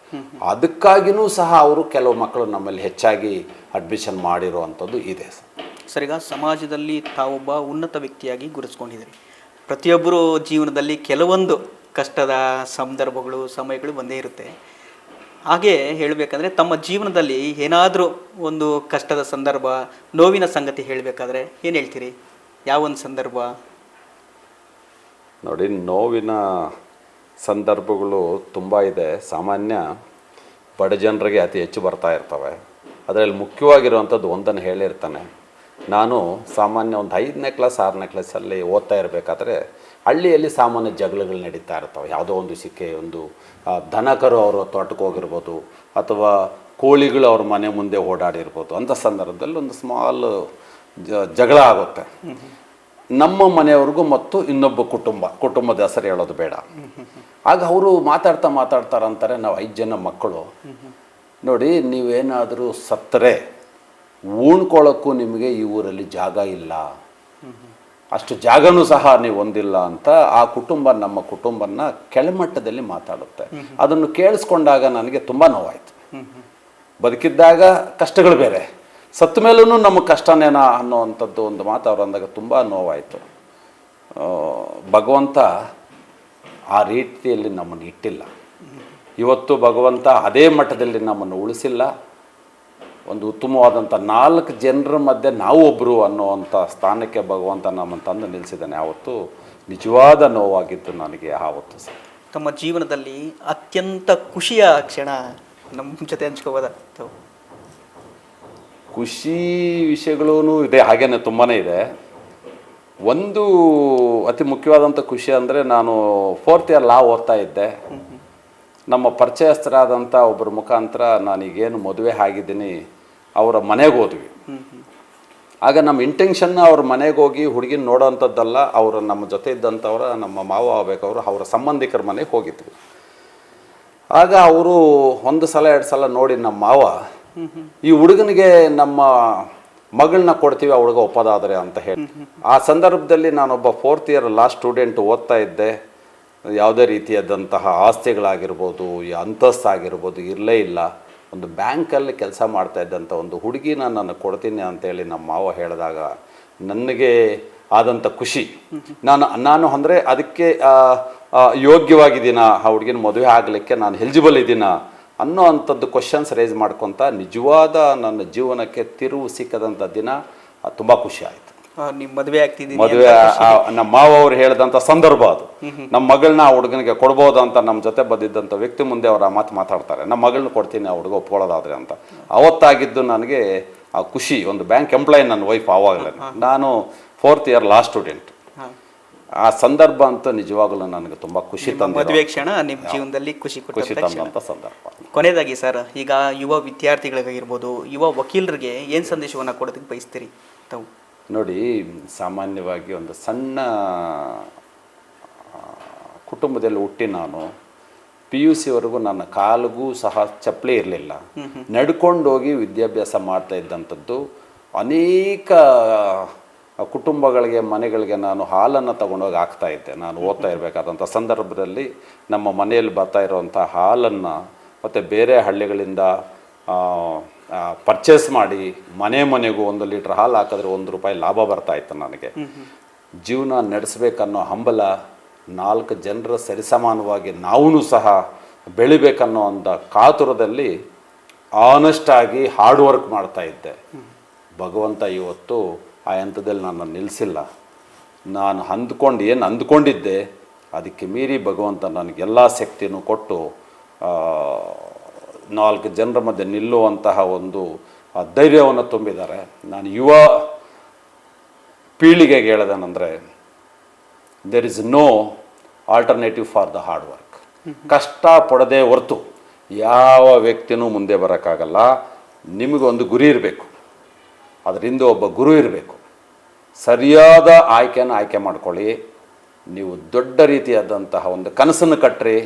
ಅದಕ್ಕಾಗಿಯೂ ಸಹ ಅವರು ಕೆಲವು ಮಕ್ಕಳು ನಮ್ಮಲ್ಲಿ ಹೆಚ್ಚಾಗಿ ಅಡ್ಮಿಷನ್ ಮಾಡಿರುವಂಥದ್ದು ಇದೆ ಸರ್, ಈಗ ಸಮಾಜದಲ್ಲಿ ತಾವೊಬ್ಬ ಉನ್ನತ ವ್ಯಕ್ತಿಯಾಗಿ ಗುರುತಿಸ್ಕೊಂಡಿದ್ದೀರಿ. ಪ್ರತಿಯೊಬ್ಬರು ಜೀವನದಲ್ಲಿ ಕೆಲವೊಂದು ಕಷ್ಟದ ಸಂದರ್ಭಗಳು, ಸಮಯಗಳು ಒಂದೇ ಇರುತ್ತೆ. ಹಾಗೆ ಹೇಳಬೇಕಂದ್ರೆ ತಮ್ಮ ಜೀವನದಲ್ಲಿ ಏನಾದರೂ ಒಂದು ಕಷ್ಟದ ಸಂದರ್ಭ, ನೋವಿನ ಸಂಗತಿ ಹೇಳಬೇಕಾದ್ರೆ ಏನು ಹೇಳ್ತೀರಿ? ಯಾವ ಒಂದು ಸಂದರ್ಭ? ನೋಡಿ, ನೋವಿನ ಸಂದರ್ಭಗಳು ತುಂಬ ಇದೆ. ಸಾಮಾನ್ಯ ಬಡ ಜನರಿಗೆ ಅತಿ ಹೆಚ್ಚು ಬರ್ತಾ ಇರ್ತವೆ. ಅದರಲ್ಲಿ ಮುಖ್ಯವಾಗಿರುವಂಥದ್ದು ಒಂದನ್ನು ಹೇಳಿರ್ತಾನೆ. ನಾನು ಸಾಮಾನ್ಯ ಒಂದು ಐದನೇ ಕ್ಲಾಸ್ ಆರನೇ ಕ್ಲಾಸಲ್ಲಿ ಓದ್ತಾ ಇರಬೇಕಾದ್ರೆ ಹಳ್ಳಿಯಲ್ಲಿ ಸಾಮಾನ್ಯ ಜಗಳಗಳು ನಡೀತಾ ಇರ್ತವೆ. ಯಾವುದೋ ಒಂದು ಸಿಕ್ಕೆ ಒಂದು ದನಕರು ಅವರ ತೋಟಕ್ಕೆ ಹೋಗಿರ್ಬೋದು ಅಥವಾ ಕೋಳಿಗಳು ಅವ್ರ ಮನೆ ಮುಂದೆ ಓಡಾಡಿರ್ಬೋದು. ಅಂಥ ಸಂದರ್ಭದಲ್ಲಿ ಒಂದು ಸ್ಮಾಲ್ ಜಗಳ ಆಗುತ್ತೆ. ನಮ್ಮ ಮನೆಯವ್ರಿಗೂ ಮತ್ತು ಇನ್ನೊಬ್ಬ ಕುಟುಂಬ, ಕುಟುಂಬದ ಹೆಸರು ಹೇಳೋದು ಬೇಡ. ಆಗ ಅವರು ಮಾತಾಡ್ತಾ ಮಾತಾಡ್ತಾರೆ ಅಂತಾರೆ, ನಾವು ಐದು ಜನ ಮಕ್ಕಳು. ನೋಡಿ, ನೀವೇನಾದರೂ ಸತ್ತರೆ ಉಣ್ಕೊಳ್ಳೋಕ್ಕೂ ನಿಮಗೆ ಈ ಊರಲ್ಲಿ ಜಾಗ ಇಲ್ಲ. ಅಷ್ಟು ಜಾಗನೂ ಸಹ ನೀವು ಹೊಂದಿಲ್ಲ ಅಂತ ಆ ಕುಟುಂಬ ನಮ್ಮ ಕುಟುಂಬನ ಕೆಳಮಟ್ಟದಲ್ಲಿ ಮಾತಾಡುತ್ತೆ. ಅದನ್ನು ಕೇಳಿಸ್ಕೊಂಡಾಗ ನನಗೆ ತುಂಬ ನೋವಾಯಿತು. ಬದುಕಿದ್ದಾಗ ಕಷ್ಟಗಳು ಬೇರೆ. ಸತ್ತ ಮೇಲೂ ನಮ್ಮ ಕಷ್ಟನೇನಾ ಅನ್ನೋವಂಥದ್ದು ಒಂದು ಮಾತು ಅವ್ರು ಅಂದಾಗ ತುಂಬ ನೋವಾಯಿತು. ಭಗವಂತ ಆ ರೀತಿಯಲ್ಲಿ ನಮ್ಮನ್ನು ಇಟ್ಟಿಲ್ಲ. ಇವತ್ತು ಭಗವಂತ ಅದೇ ಮಟ್ಟದಲ್ಲಿ ನಮ್ಮನ್ನು ಉಳಿಸಿಲ್ಲ. ಒಂದು ಉತ್ತಮವಾದಂಥ ನಾಲ್ಕು ಜನರ ಮಧ್ಯೆ ನಾವು ಒಬ್ಬರು ಅನ್ನುವಂಥ ಸ್ಥಾನಕ್ಕೆ ಭಗವಂತ ನಮ್ಮನ್ನು ತಂದು ನಿಲ್ಲಿಸಿದ್ದಾನೆ. ಆವತ್ತು ನಿಜವಾದ ನೋವಾಗಿತ್ತು ನನಗೆ ಆವತ್ತು ಸರ್ ತಮ್ಮ ಜೀವನದಲ್ಲಿ ಅತ್ಯಂತ ಖುಷಿಯ ಕ್ಷಣ ನಮ್ಮ ಜೊತೆ ಹಂಚ್ಕೋಬೋದ? ತಾವು ಖುಷಿ ವಿಷಯಗಳೂ ಇದೆ ಹಾಗೇನೆ ತುಂಬಾ ಇದೆ. ಒಂದು ಅತಿ ಮುಖ್ಯವಾದಂಥ ಖುಷಿ ಅಂದರೆ ನಾನು ಫೋರ್ತ್ ಇಯರ್ ಲಾ ಓದ್ತಾ ಇದ್ದೆ. ನಮ್ಮ ಪರಿಚಯಸ್ಥರಾದಂಥ ಒಬ್ಬರ ಮುಖಾಂತರ ನಾನೀಗೇನು ಮದುವೆ ಆಗಿದ್ದೀನಿ, ಅವರ ಮನೆಗೆ ಹೋದ್ವಿ. ಆಗ ನಮ್ಮ ಇಂಟೆನ್ಷನ್ ಅವ್ರ ಮನೆಗೆ ಹೋಗಿ ಹುಡುಗಿನ ನೋಡೋವಂಥದ್ದಲ್ಲ ಅವರು ನಮ್ಮ ಜೊತೆ ಇದ್ದಂಥವ್ರ, ನಮ್ಮ ಮಾವ ಆಗಬೇಕವ್ರು, ಅವರ ಸಂಬಂಧಿಕರ ಮನೆಗೆ ಹೋಗಿದ್ವಿ. ಆಗ ಅವರು ಒಂದು ಸಲ, ಎರಡು ಸಲ ನೋಡಿ ನಮ್ಮ ಮಾವ, ಈ ಹುಡುಗನಿಗೆ ನಮ್ಮ ಮಗಳನ್ನ ಕೊಡ್ತೀವಿ, ಆ ಹುಡುಗ ಒಪ್ಪದಾದರೆ ಅಂತ ಹೇಳಿ. ಆ ಸಂದರ್ಭದಲ್ಲಿ ನಾನೊಬ್ಬ ಫೋರ್ತ್ ಇಯರ್ ಲಾಸ್ಟ್ ಸ್ಟೂಡೆಂಟ್ ಓದ್ತಾ ಇದ್ದೆ. ಯಾವುದೇ ರೀತಿಯಾದಂತಹ ಆಸ್ತಿಗಳಾಗಿರ್ಬೋದು ಅಂತಸ್ತಾಗಿರ್ಬೋದು ಇರಲೇ ಇಲ್ಲ. ಒಂದು ಬ್ಯಾಂಕಲ್ಲಿ ಕೆಲಸ ಮಾಡ್ತಾ ಇದ್ದಂಥ ಒಂದು ಹುಡುಗಿನ ನಾನು ಕೊಡ್ತೀನಿ ಅಂತೇಳಿ ನಮ್ಮ ಮಾವ ಹೇಳಿದಾಗ ನನಗೆ ಆದಂಥ ಖುಷಿ. ನಾನು ನಾನು ಅಂದರೆ ಅದಕ್ಕೆ ಯೋಗ್ಯವಾಗಿದ್ದೀನಾ? ಆ, ಹುಡುಗಿನ ಮದುವೆ ಆಗಲಿಕ್ಕೆ ನಾನು ಎಲಿಜಿಬಲ್ ಇದ್ದೀನಾ? ಅನ್ನೋ ಅಂಥದ್ದು ಕ್ವಶನ್ಸ್ ರೈಸ್ ಮಾಡ್ಕೊತ ನಿಜವಾದ ನನ್ನ ಜೀವನಕ್ಕೆ ತಿರುವು ಸಿಕ್ಕದಂಥ ದಿನ ತುಂಬ ಖುಷಿ ಆಯಿತು. ಮದುವೆ ನಮ್ಮ ಮಾವ ಅವ್ರು ಹೇಳಿದಂಥ ಸಂದರ್ಭ ಅದು. ನಮ್ಮ ಮಗಳನ್ನ ಆ ಹುಡುಗನಿಗೆ ಕೊಡ್ಬೋದು ಅಂತ ನಮ್ಮ ಜೊತೆ ಬಂದಿದ್ದಂಥ ವ್ಯಕ್ತಿ ಮುಂದೆ ಅವ್ರ ಆ ಮಾತು ಮಾತಾಡ್ತಾರೆ. ನಮ್ಮ ಮಗಳನ್ನ ಕೊಡ್ತೀನಿ ಆ ಹುಡುಗ ಒಪ್ಕೊಳ್ಳೋದಾದ್ರೆ ಅಂತ. ಅವತ್ತಾಗಿದ್ದು ನನಗೆ ಆ ಖುಷಿ ಒಂದು ಬ್ಯಾಂಕ್ ಎಂಪ್ಲಾಯ್ ನನ್ನ ವೈಫ್ ಆವಾಗಲೇ. ನಾನು ಫೋರ್ತ್ ಇಯರ್ ಲಾಸ್ಟ್ ಸ್ಟೂಡೆಂಟ್ ಆ ಸಂದರ್ಭ ಅಂತ ನಿಜವಾಗಲೂ ನನಗೆ ತುಂಬಾ ಖುಷಿ ತಂದ ಮದುವೆ ಕ್ಷಣ ನಿಮ್ಮ ಜೀವನದಲ್ಲಿ ಖುಷಿ ಖುಷಿ ತಂದಂಥ ಸಂದರ್ಭ. ಕೊನೆಯದಾಗಿ ಸರ್ ಈಗ ಯುವ ವಿದ್ಯಾರ್ಥಿಗಳಿಗಾಗಿರ್ಬೋದು ಯುವ ವಕೀಲರಿಗೆ ಏನು ಸಂದೇಶವನ್ನು ಕೊಡೋದಕ್ಕೆ ಬಯಸ್ತೀರಿ ತಾವು? ನೋಡಿ ಸಾಮಾನ್ಯವಾಗಿ ಒಂದು ಸಣ್ಣ ಕುಟುಂಬದಲ್ಲಿ ಹುಟ್ಟಿ ನಾನು ಪಿ ಯು ಸಿವರೆಗೂ ನನ್ನ ಕಾಲಿಗೂ ಸಹ ಚಪ್ಪಲಿ ಇರಲಿಲ್ಲ. ನಡ್ಕೊಂಡೋಗಿ ವಿದ್ಯಾಭ್ಯಾಸ ಮಾಡ್ತಾ ಇದ್ದಂಥದ್ದು ಅನೇಕ ಕುಟುಂಬಗಳಿಗೆ ಮನೆಗಳಿಗೆ ನಾನು ಹಾಲನ್ನು ತಗೊಂಡೋಗಿ ಹಾಕ್ತಾ ಇದ್ದೆ. ನಾನು ಓದ್ತಾ ಇರಬೇಕಾದಂಥ ಸಂದರ್ಭದಲ್ಲಿ ನಮ್ಮ ಮನೆಯಲ್ಲಿ ಬರ್ತಾ ಇರುವಂಥ ಹಾಲನ್ನು ಮತ್ತು ಬೇರೆ ಹಳ್ಳಿಗಳಿಂದ ಪರ್ಚೇಸ್ ಮಾಡಿ ಮನೆ ಮನೆಗೂ ಒಂದು ಲೀಟ್ರ್ ಹಾಲು ಹಾಕಿದ್ರೆ ಒಂದು ರೂಪಾಯಿ ಲಾಭ ಬರ್ತಾ ಇತ್ತು ನನಗೆ. ಜೀವನ ನಡೆಸಬೇಕನ್ನೋ ಹಂಬಲ ನಾಲ್ಕು ಜನರ ಸರಿಸಮಾನವಾಗಿ ನಾವೂ ಸಹ ಬೆಳಿಬೇಕನ್ನೋ ಅಂಥ ಕಾತುರದಲ್ಲಿ ಆನೆಸ್ಟಾಗಿ ಹಾರ್ಡ್ ವರ್ಕ್ ಮಾಡ್ತಾ ಇದ್ದೆ. ಭಗವಂತ ಇವತ್ತು ಆ ಹಂತದಲ್ಲಿ ನನ್ನ ನಿಲ್ಲಿಸಿಲ್ಲ ನಾನು ಅಂದ್ಕೊಂಡು ಏನು ಅಂದ್ಕೊಂಡಿದ್ದೆ, ಅದಕ್ಕೆ ಮೀರಿ ಭಗವಂತ ನನಗೆಲ್ಲ ಶಕ್ತಿಯನ್ನು ಕೊಟ್ಟು ನಾಲ್ಕು ಜನರ ಮಧ್ಯೆ ನಿಲ್ಲುವಂತಹ ಒಂದು ಧೈರ್ಯವನ್ನು ತುಂಬಿದ್ದಾರೆ. ನಾನು ಯುವ ಪೀಳಿಗೆಗೆ ಹೇಳೋದೇನೆಂದರೆ there is no alternative for the hard work ಕಷ್ಟ ಪಡದೆ ಹೊರತು ಯಾವ ವ್ಯಕ್ತಿನೂ ಮುಂದೆ ಬರೋಕ್ಕಾಗಲ್ಲ. ನಿಮಗೊಂದು ಗುರಿ ಇರಬೇಕು. ಅದರಿಂದ ಒಬ್ಬ ಗುರು ಇರಬೇಕು. ಸರಿಯಾದ ಆಯ್ಕೆಯನ್ನು ಆಯ್ಕೆ ಮಾಡ್ಕೊಳ್ಳಿ. ನೀವು ದೊಡ್ಡ ರೀತಿಯಾದಂತಹ ಒಂದು ಕನಸನ್ನು ಕಟ್ಟ್ರಿ.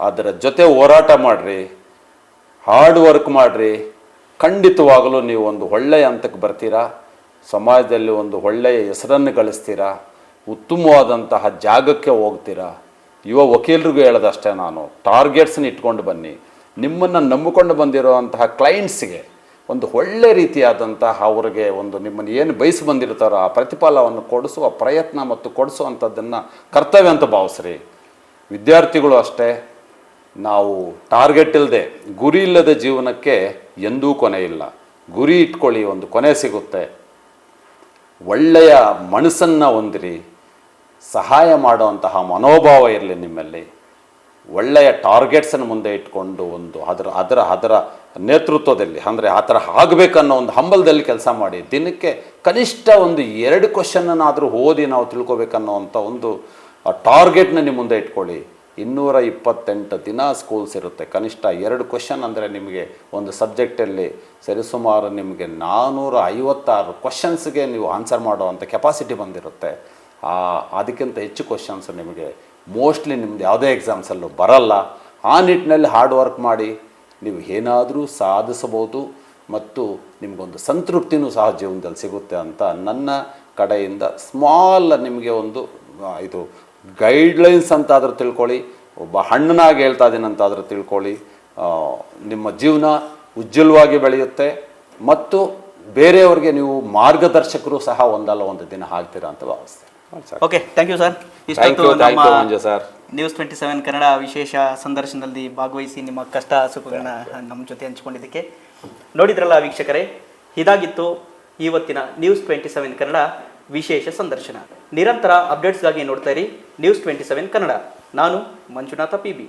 ಅದರ ಜೊತೆ ಹೋರಾಟ ಮಾಡಿರಿ. ಹಾರ್ಡ್ ವರ್ಕ್ ಮಾಡಿರಿ. ಖಂಡಿತವಾಗಲೂ ನೀವು ಒಂದು ಒಳ್ಳೆಯ ಹಂತಕ್ಕೆ ಬರ್ತೀರಾ. ಸಮಾಜದಲ್ಲಿ ಒಂದು ಒಳ್ಳೆಯ ಹೆಸರನ್ನು ಗಳಿಸ್ತೀರಾ. ಉತ್ತಮವಾದಂತಹ ಜಾಗಕ್ಕೆ ಹೋಗ್ತೀರಾ. ಯುವ ವಕೀಲರಿಗೂ ಹೇಳೋದಷ್ಟೇ ನಾನು. ಟಾರ್ಗೆಟ್ಸನ್ನ ಇಟ್ಕೊಂಡು ಬನ್ನಿ. ನಿಮ್ಮನ್ನು ನಂಬಿಕೊಂಡು ಬಂದಿರುವಂತಹ ಕ್ಲೈಂಟ್ಸ್ಗೆ ಒಂದು ಒಳ್ಳೆ ರೀತಿಯಾದಂತಹ ಅವರಿಗೆ ಒಂದು ನಿಮ್ಮನ್ನು ಏನು ಬಯಸಿ ಬಂದಿರ್ತಾರೋ ಆ ಪ್ರತಿಫಲವನ್ನು ಕೊಡಿಸುವ ಪ್ರಯತ್ನ ಮತ್ತು ಕೊಡಿಸುವಂಥದ್ದನ್ನು ಕರ್ತವ್ಯ ಅಂತ ಭಾವಿಸ್ರಿ. ವಿದ್ಯಾರ್ಥಿಗಳು ಅಷ್ಟೇ. ನಾವು ಟಾರ್ಗೆಟ್ ಇಲ್ಲದೆ ಗುರಿ ಇಲ್ಲದ ಜೀವನಕ್ಕೆ ಎಂದೂ ಕೊನೆ ಇಲ್ಲ. ಗುರಿ ಇಟ್ಕೊಳ್ಳಿ, ಒಂದು ಕೊನೆ ಸಿಗುತ್ತೆ. ಒಳ್ಳೆಯ ಮನಸ್ಸನ್ನು ಹೊಂದಿರಿ. ಸಹಾಯ ಮಾಡುವಂತಹ ಮನೋಭಾವ ಇರಲಿ ನಿಮ್ಮಲ್ಲಿ. ಒಳ್ಳೆಯ ಟಾರ್ಗೆಟ್ಸನ್ನು ಮುಂದೆ ಇಟ್ಕೊಂಡು ಒಂದು ಅದರ ಅದರ ಅದರ ನೇತೃತ್ವದಲ್ಲಿ, ಅಂದರೆ ಆ ಥರ ಆಗಬೇಕನ್ನೋ ಒಂದು ಹಂಬಲದಲ್ಲಿ ಕೆಲಸ ಮಾಡಿ. ದಿನಕ್ಕೆ ಕನಿಷ್ಠ ಒಂದು ಎರಡು ಕ್ವಶನ್ನನ್ನಾದರೂ ಓದಿ ನಾವು ತಿಳ್ಕೊಬೇಕನ್ನೋ ಅಂಥ ಒಂದು ಟಾರ್ಗೆಟ್ನ ನಿಮ್ಮ ಮುಂದೆ ಇಟ್ಕೊಳ್ಳಿ. ಇನ್ನೂರ ಇಪ್ಪತ್ತೆಂಟು ದಿನ ಸ್ಕೂಲ್ಸ್ ಇರುತ್ತೆ. ಕನಿಷ್ಠ ಎರಡು ಕ್ವಶನ್ ಅಂದರೆ ನಿಮಗೆ ಒಂದು ಸಬ್ಜೆಕ್ಟಲ್ಲಿ ಸರಿಸುಮಾರು ನಿಮಗೆ ನಾನ್ನೂರ ಐವತ್ತಾರು ಕ್ವಶನ್ಸ್ಗೆ ನೀವು ಆನ್ಸರ್ ಮಾಡುವಂಥ ಕೆಪಾಸಿಟಿ ಬಂದಿರುತ್ತೆ. ಅದಕ್ಕಿಂತ ಹೆಚ್ಚು ಕ್ವಶನ್ಸ್ ನಿಮಗೆ ಮೋಸ್ಟ್ಲಿ ನಿಮ್ಮದು ಯಾವುದೇ ಎಕ್ಸಾಮ್ಸಲ್ಲೂ ಬರಲ್ಲ. ಆ ನಿಟ್ಟಿನಲ್ಲಿ ಹಾರ್ಡ್ ವರ್ಕ್ ಮಾಡಿ ನೀವು ಏನಾದರೂ ಸಾಧಿಸಬಹುದು ಮತ್ತು ನಿಮಗೊಂದು ಸಂತೃಪ್ತಿನೂ ಸಹ ಜೀವನದಲ್ಲಿ ಸಿಗುತ್ತೆ ಅಂತ ನನ್ನ ಕಡೆಯಿಂದ ಸ್ಮಾಲ್ ನಿಮಗೆ ಒಂದು ಇದು ಗೈಡ್ಲೈನ್ಸ್ ಅಂತಾದರೂ ತಿಳ್ಕೊಳ್ಳಿ ಒಬ್ಬ ಹಣ್ಣನಾಗಿ ಹೇಳ್ತಾ ಇದ್ದೀನಿ ಅಂತಾದರೂ ತಿಳ್ಕೊಳ್ಳಿ ನಿಮ್ಮ ಜೀವನ ಉಜ್ವಲವಾಗಿ ಬೆಳೆಯುತ್ತೆ ಮತ್ತು ಬೇರೆಯವ್ರಿಗೆ ನೀವು ಮಾರ್ಗದರ್ಶಕರು ಸಹ ಒಂದಲ್ಲ ಒಂದು ದಿನ ಆಗ್ತೀರಾ ಅಂತ ಭಾವಿಸ್ತೀನಿ. ಓಕೆ ಥ್ಯಾಂಕ್ ಯು ಸರ್ ಇಷ್ಟು you thank you sir news twenty seven Kannada ವಿಶೇಷ ಸಂದರ್ಶನದಲ್ಲಿ ಭಾಗವಹಿಸಿ ನಿಮ್ಮ ಕಷ್ಟ ಸುಖಗಳನ್ನ ನಮ್ಮ ಜೊತೆ ಹಂಚಿಕೊಂಡಿದ್ದಕ್ಕೆ. ನೋಡಿದ್ರಲ್ಲ ವೀಕ್ಷಕರೇ ಇದಾಗಿತ್ತು ಇವತ್ತಿನ ನ್ಯೂಸ್ ಟ್ವೆಂಟಿ ಸೆವೆನ್ ಕನ್ನಡ. ವಿಶೇಷ ಸಂದರ್ಶನ. ನಿರಂತರ ಅಪ್ಡೇಟ್ಸ್ಗಾಗಿ ನೋಡ್ತಾ ಇರಿ ನ್ಯೂಸ್ ಟ್ವೆಂಟಿ ಸೆವೆನ್ ಕನ್ನಡ. ನಾನು ಮಂಜುನಾಥ ಪಿ ಬಿ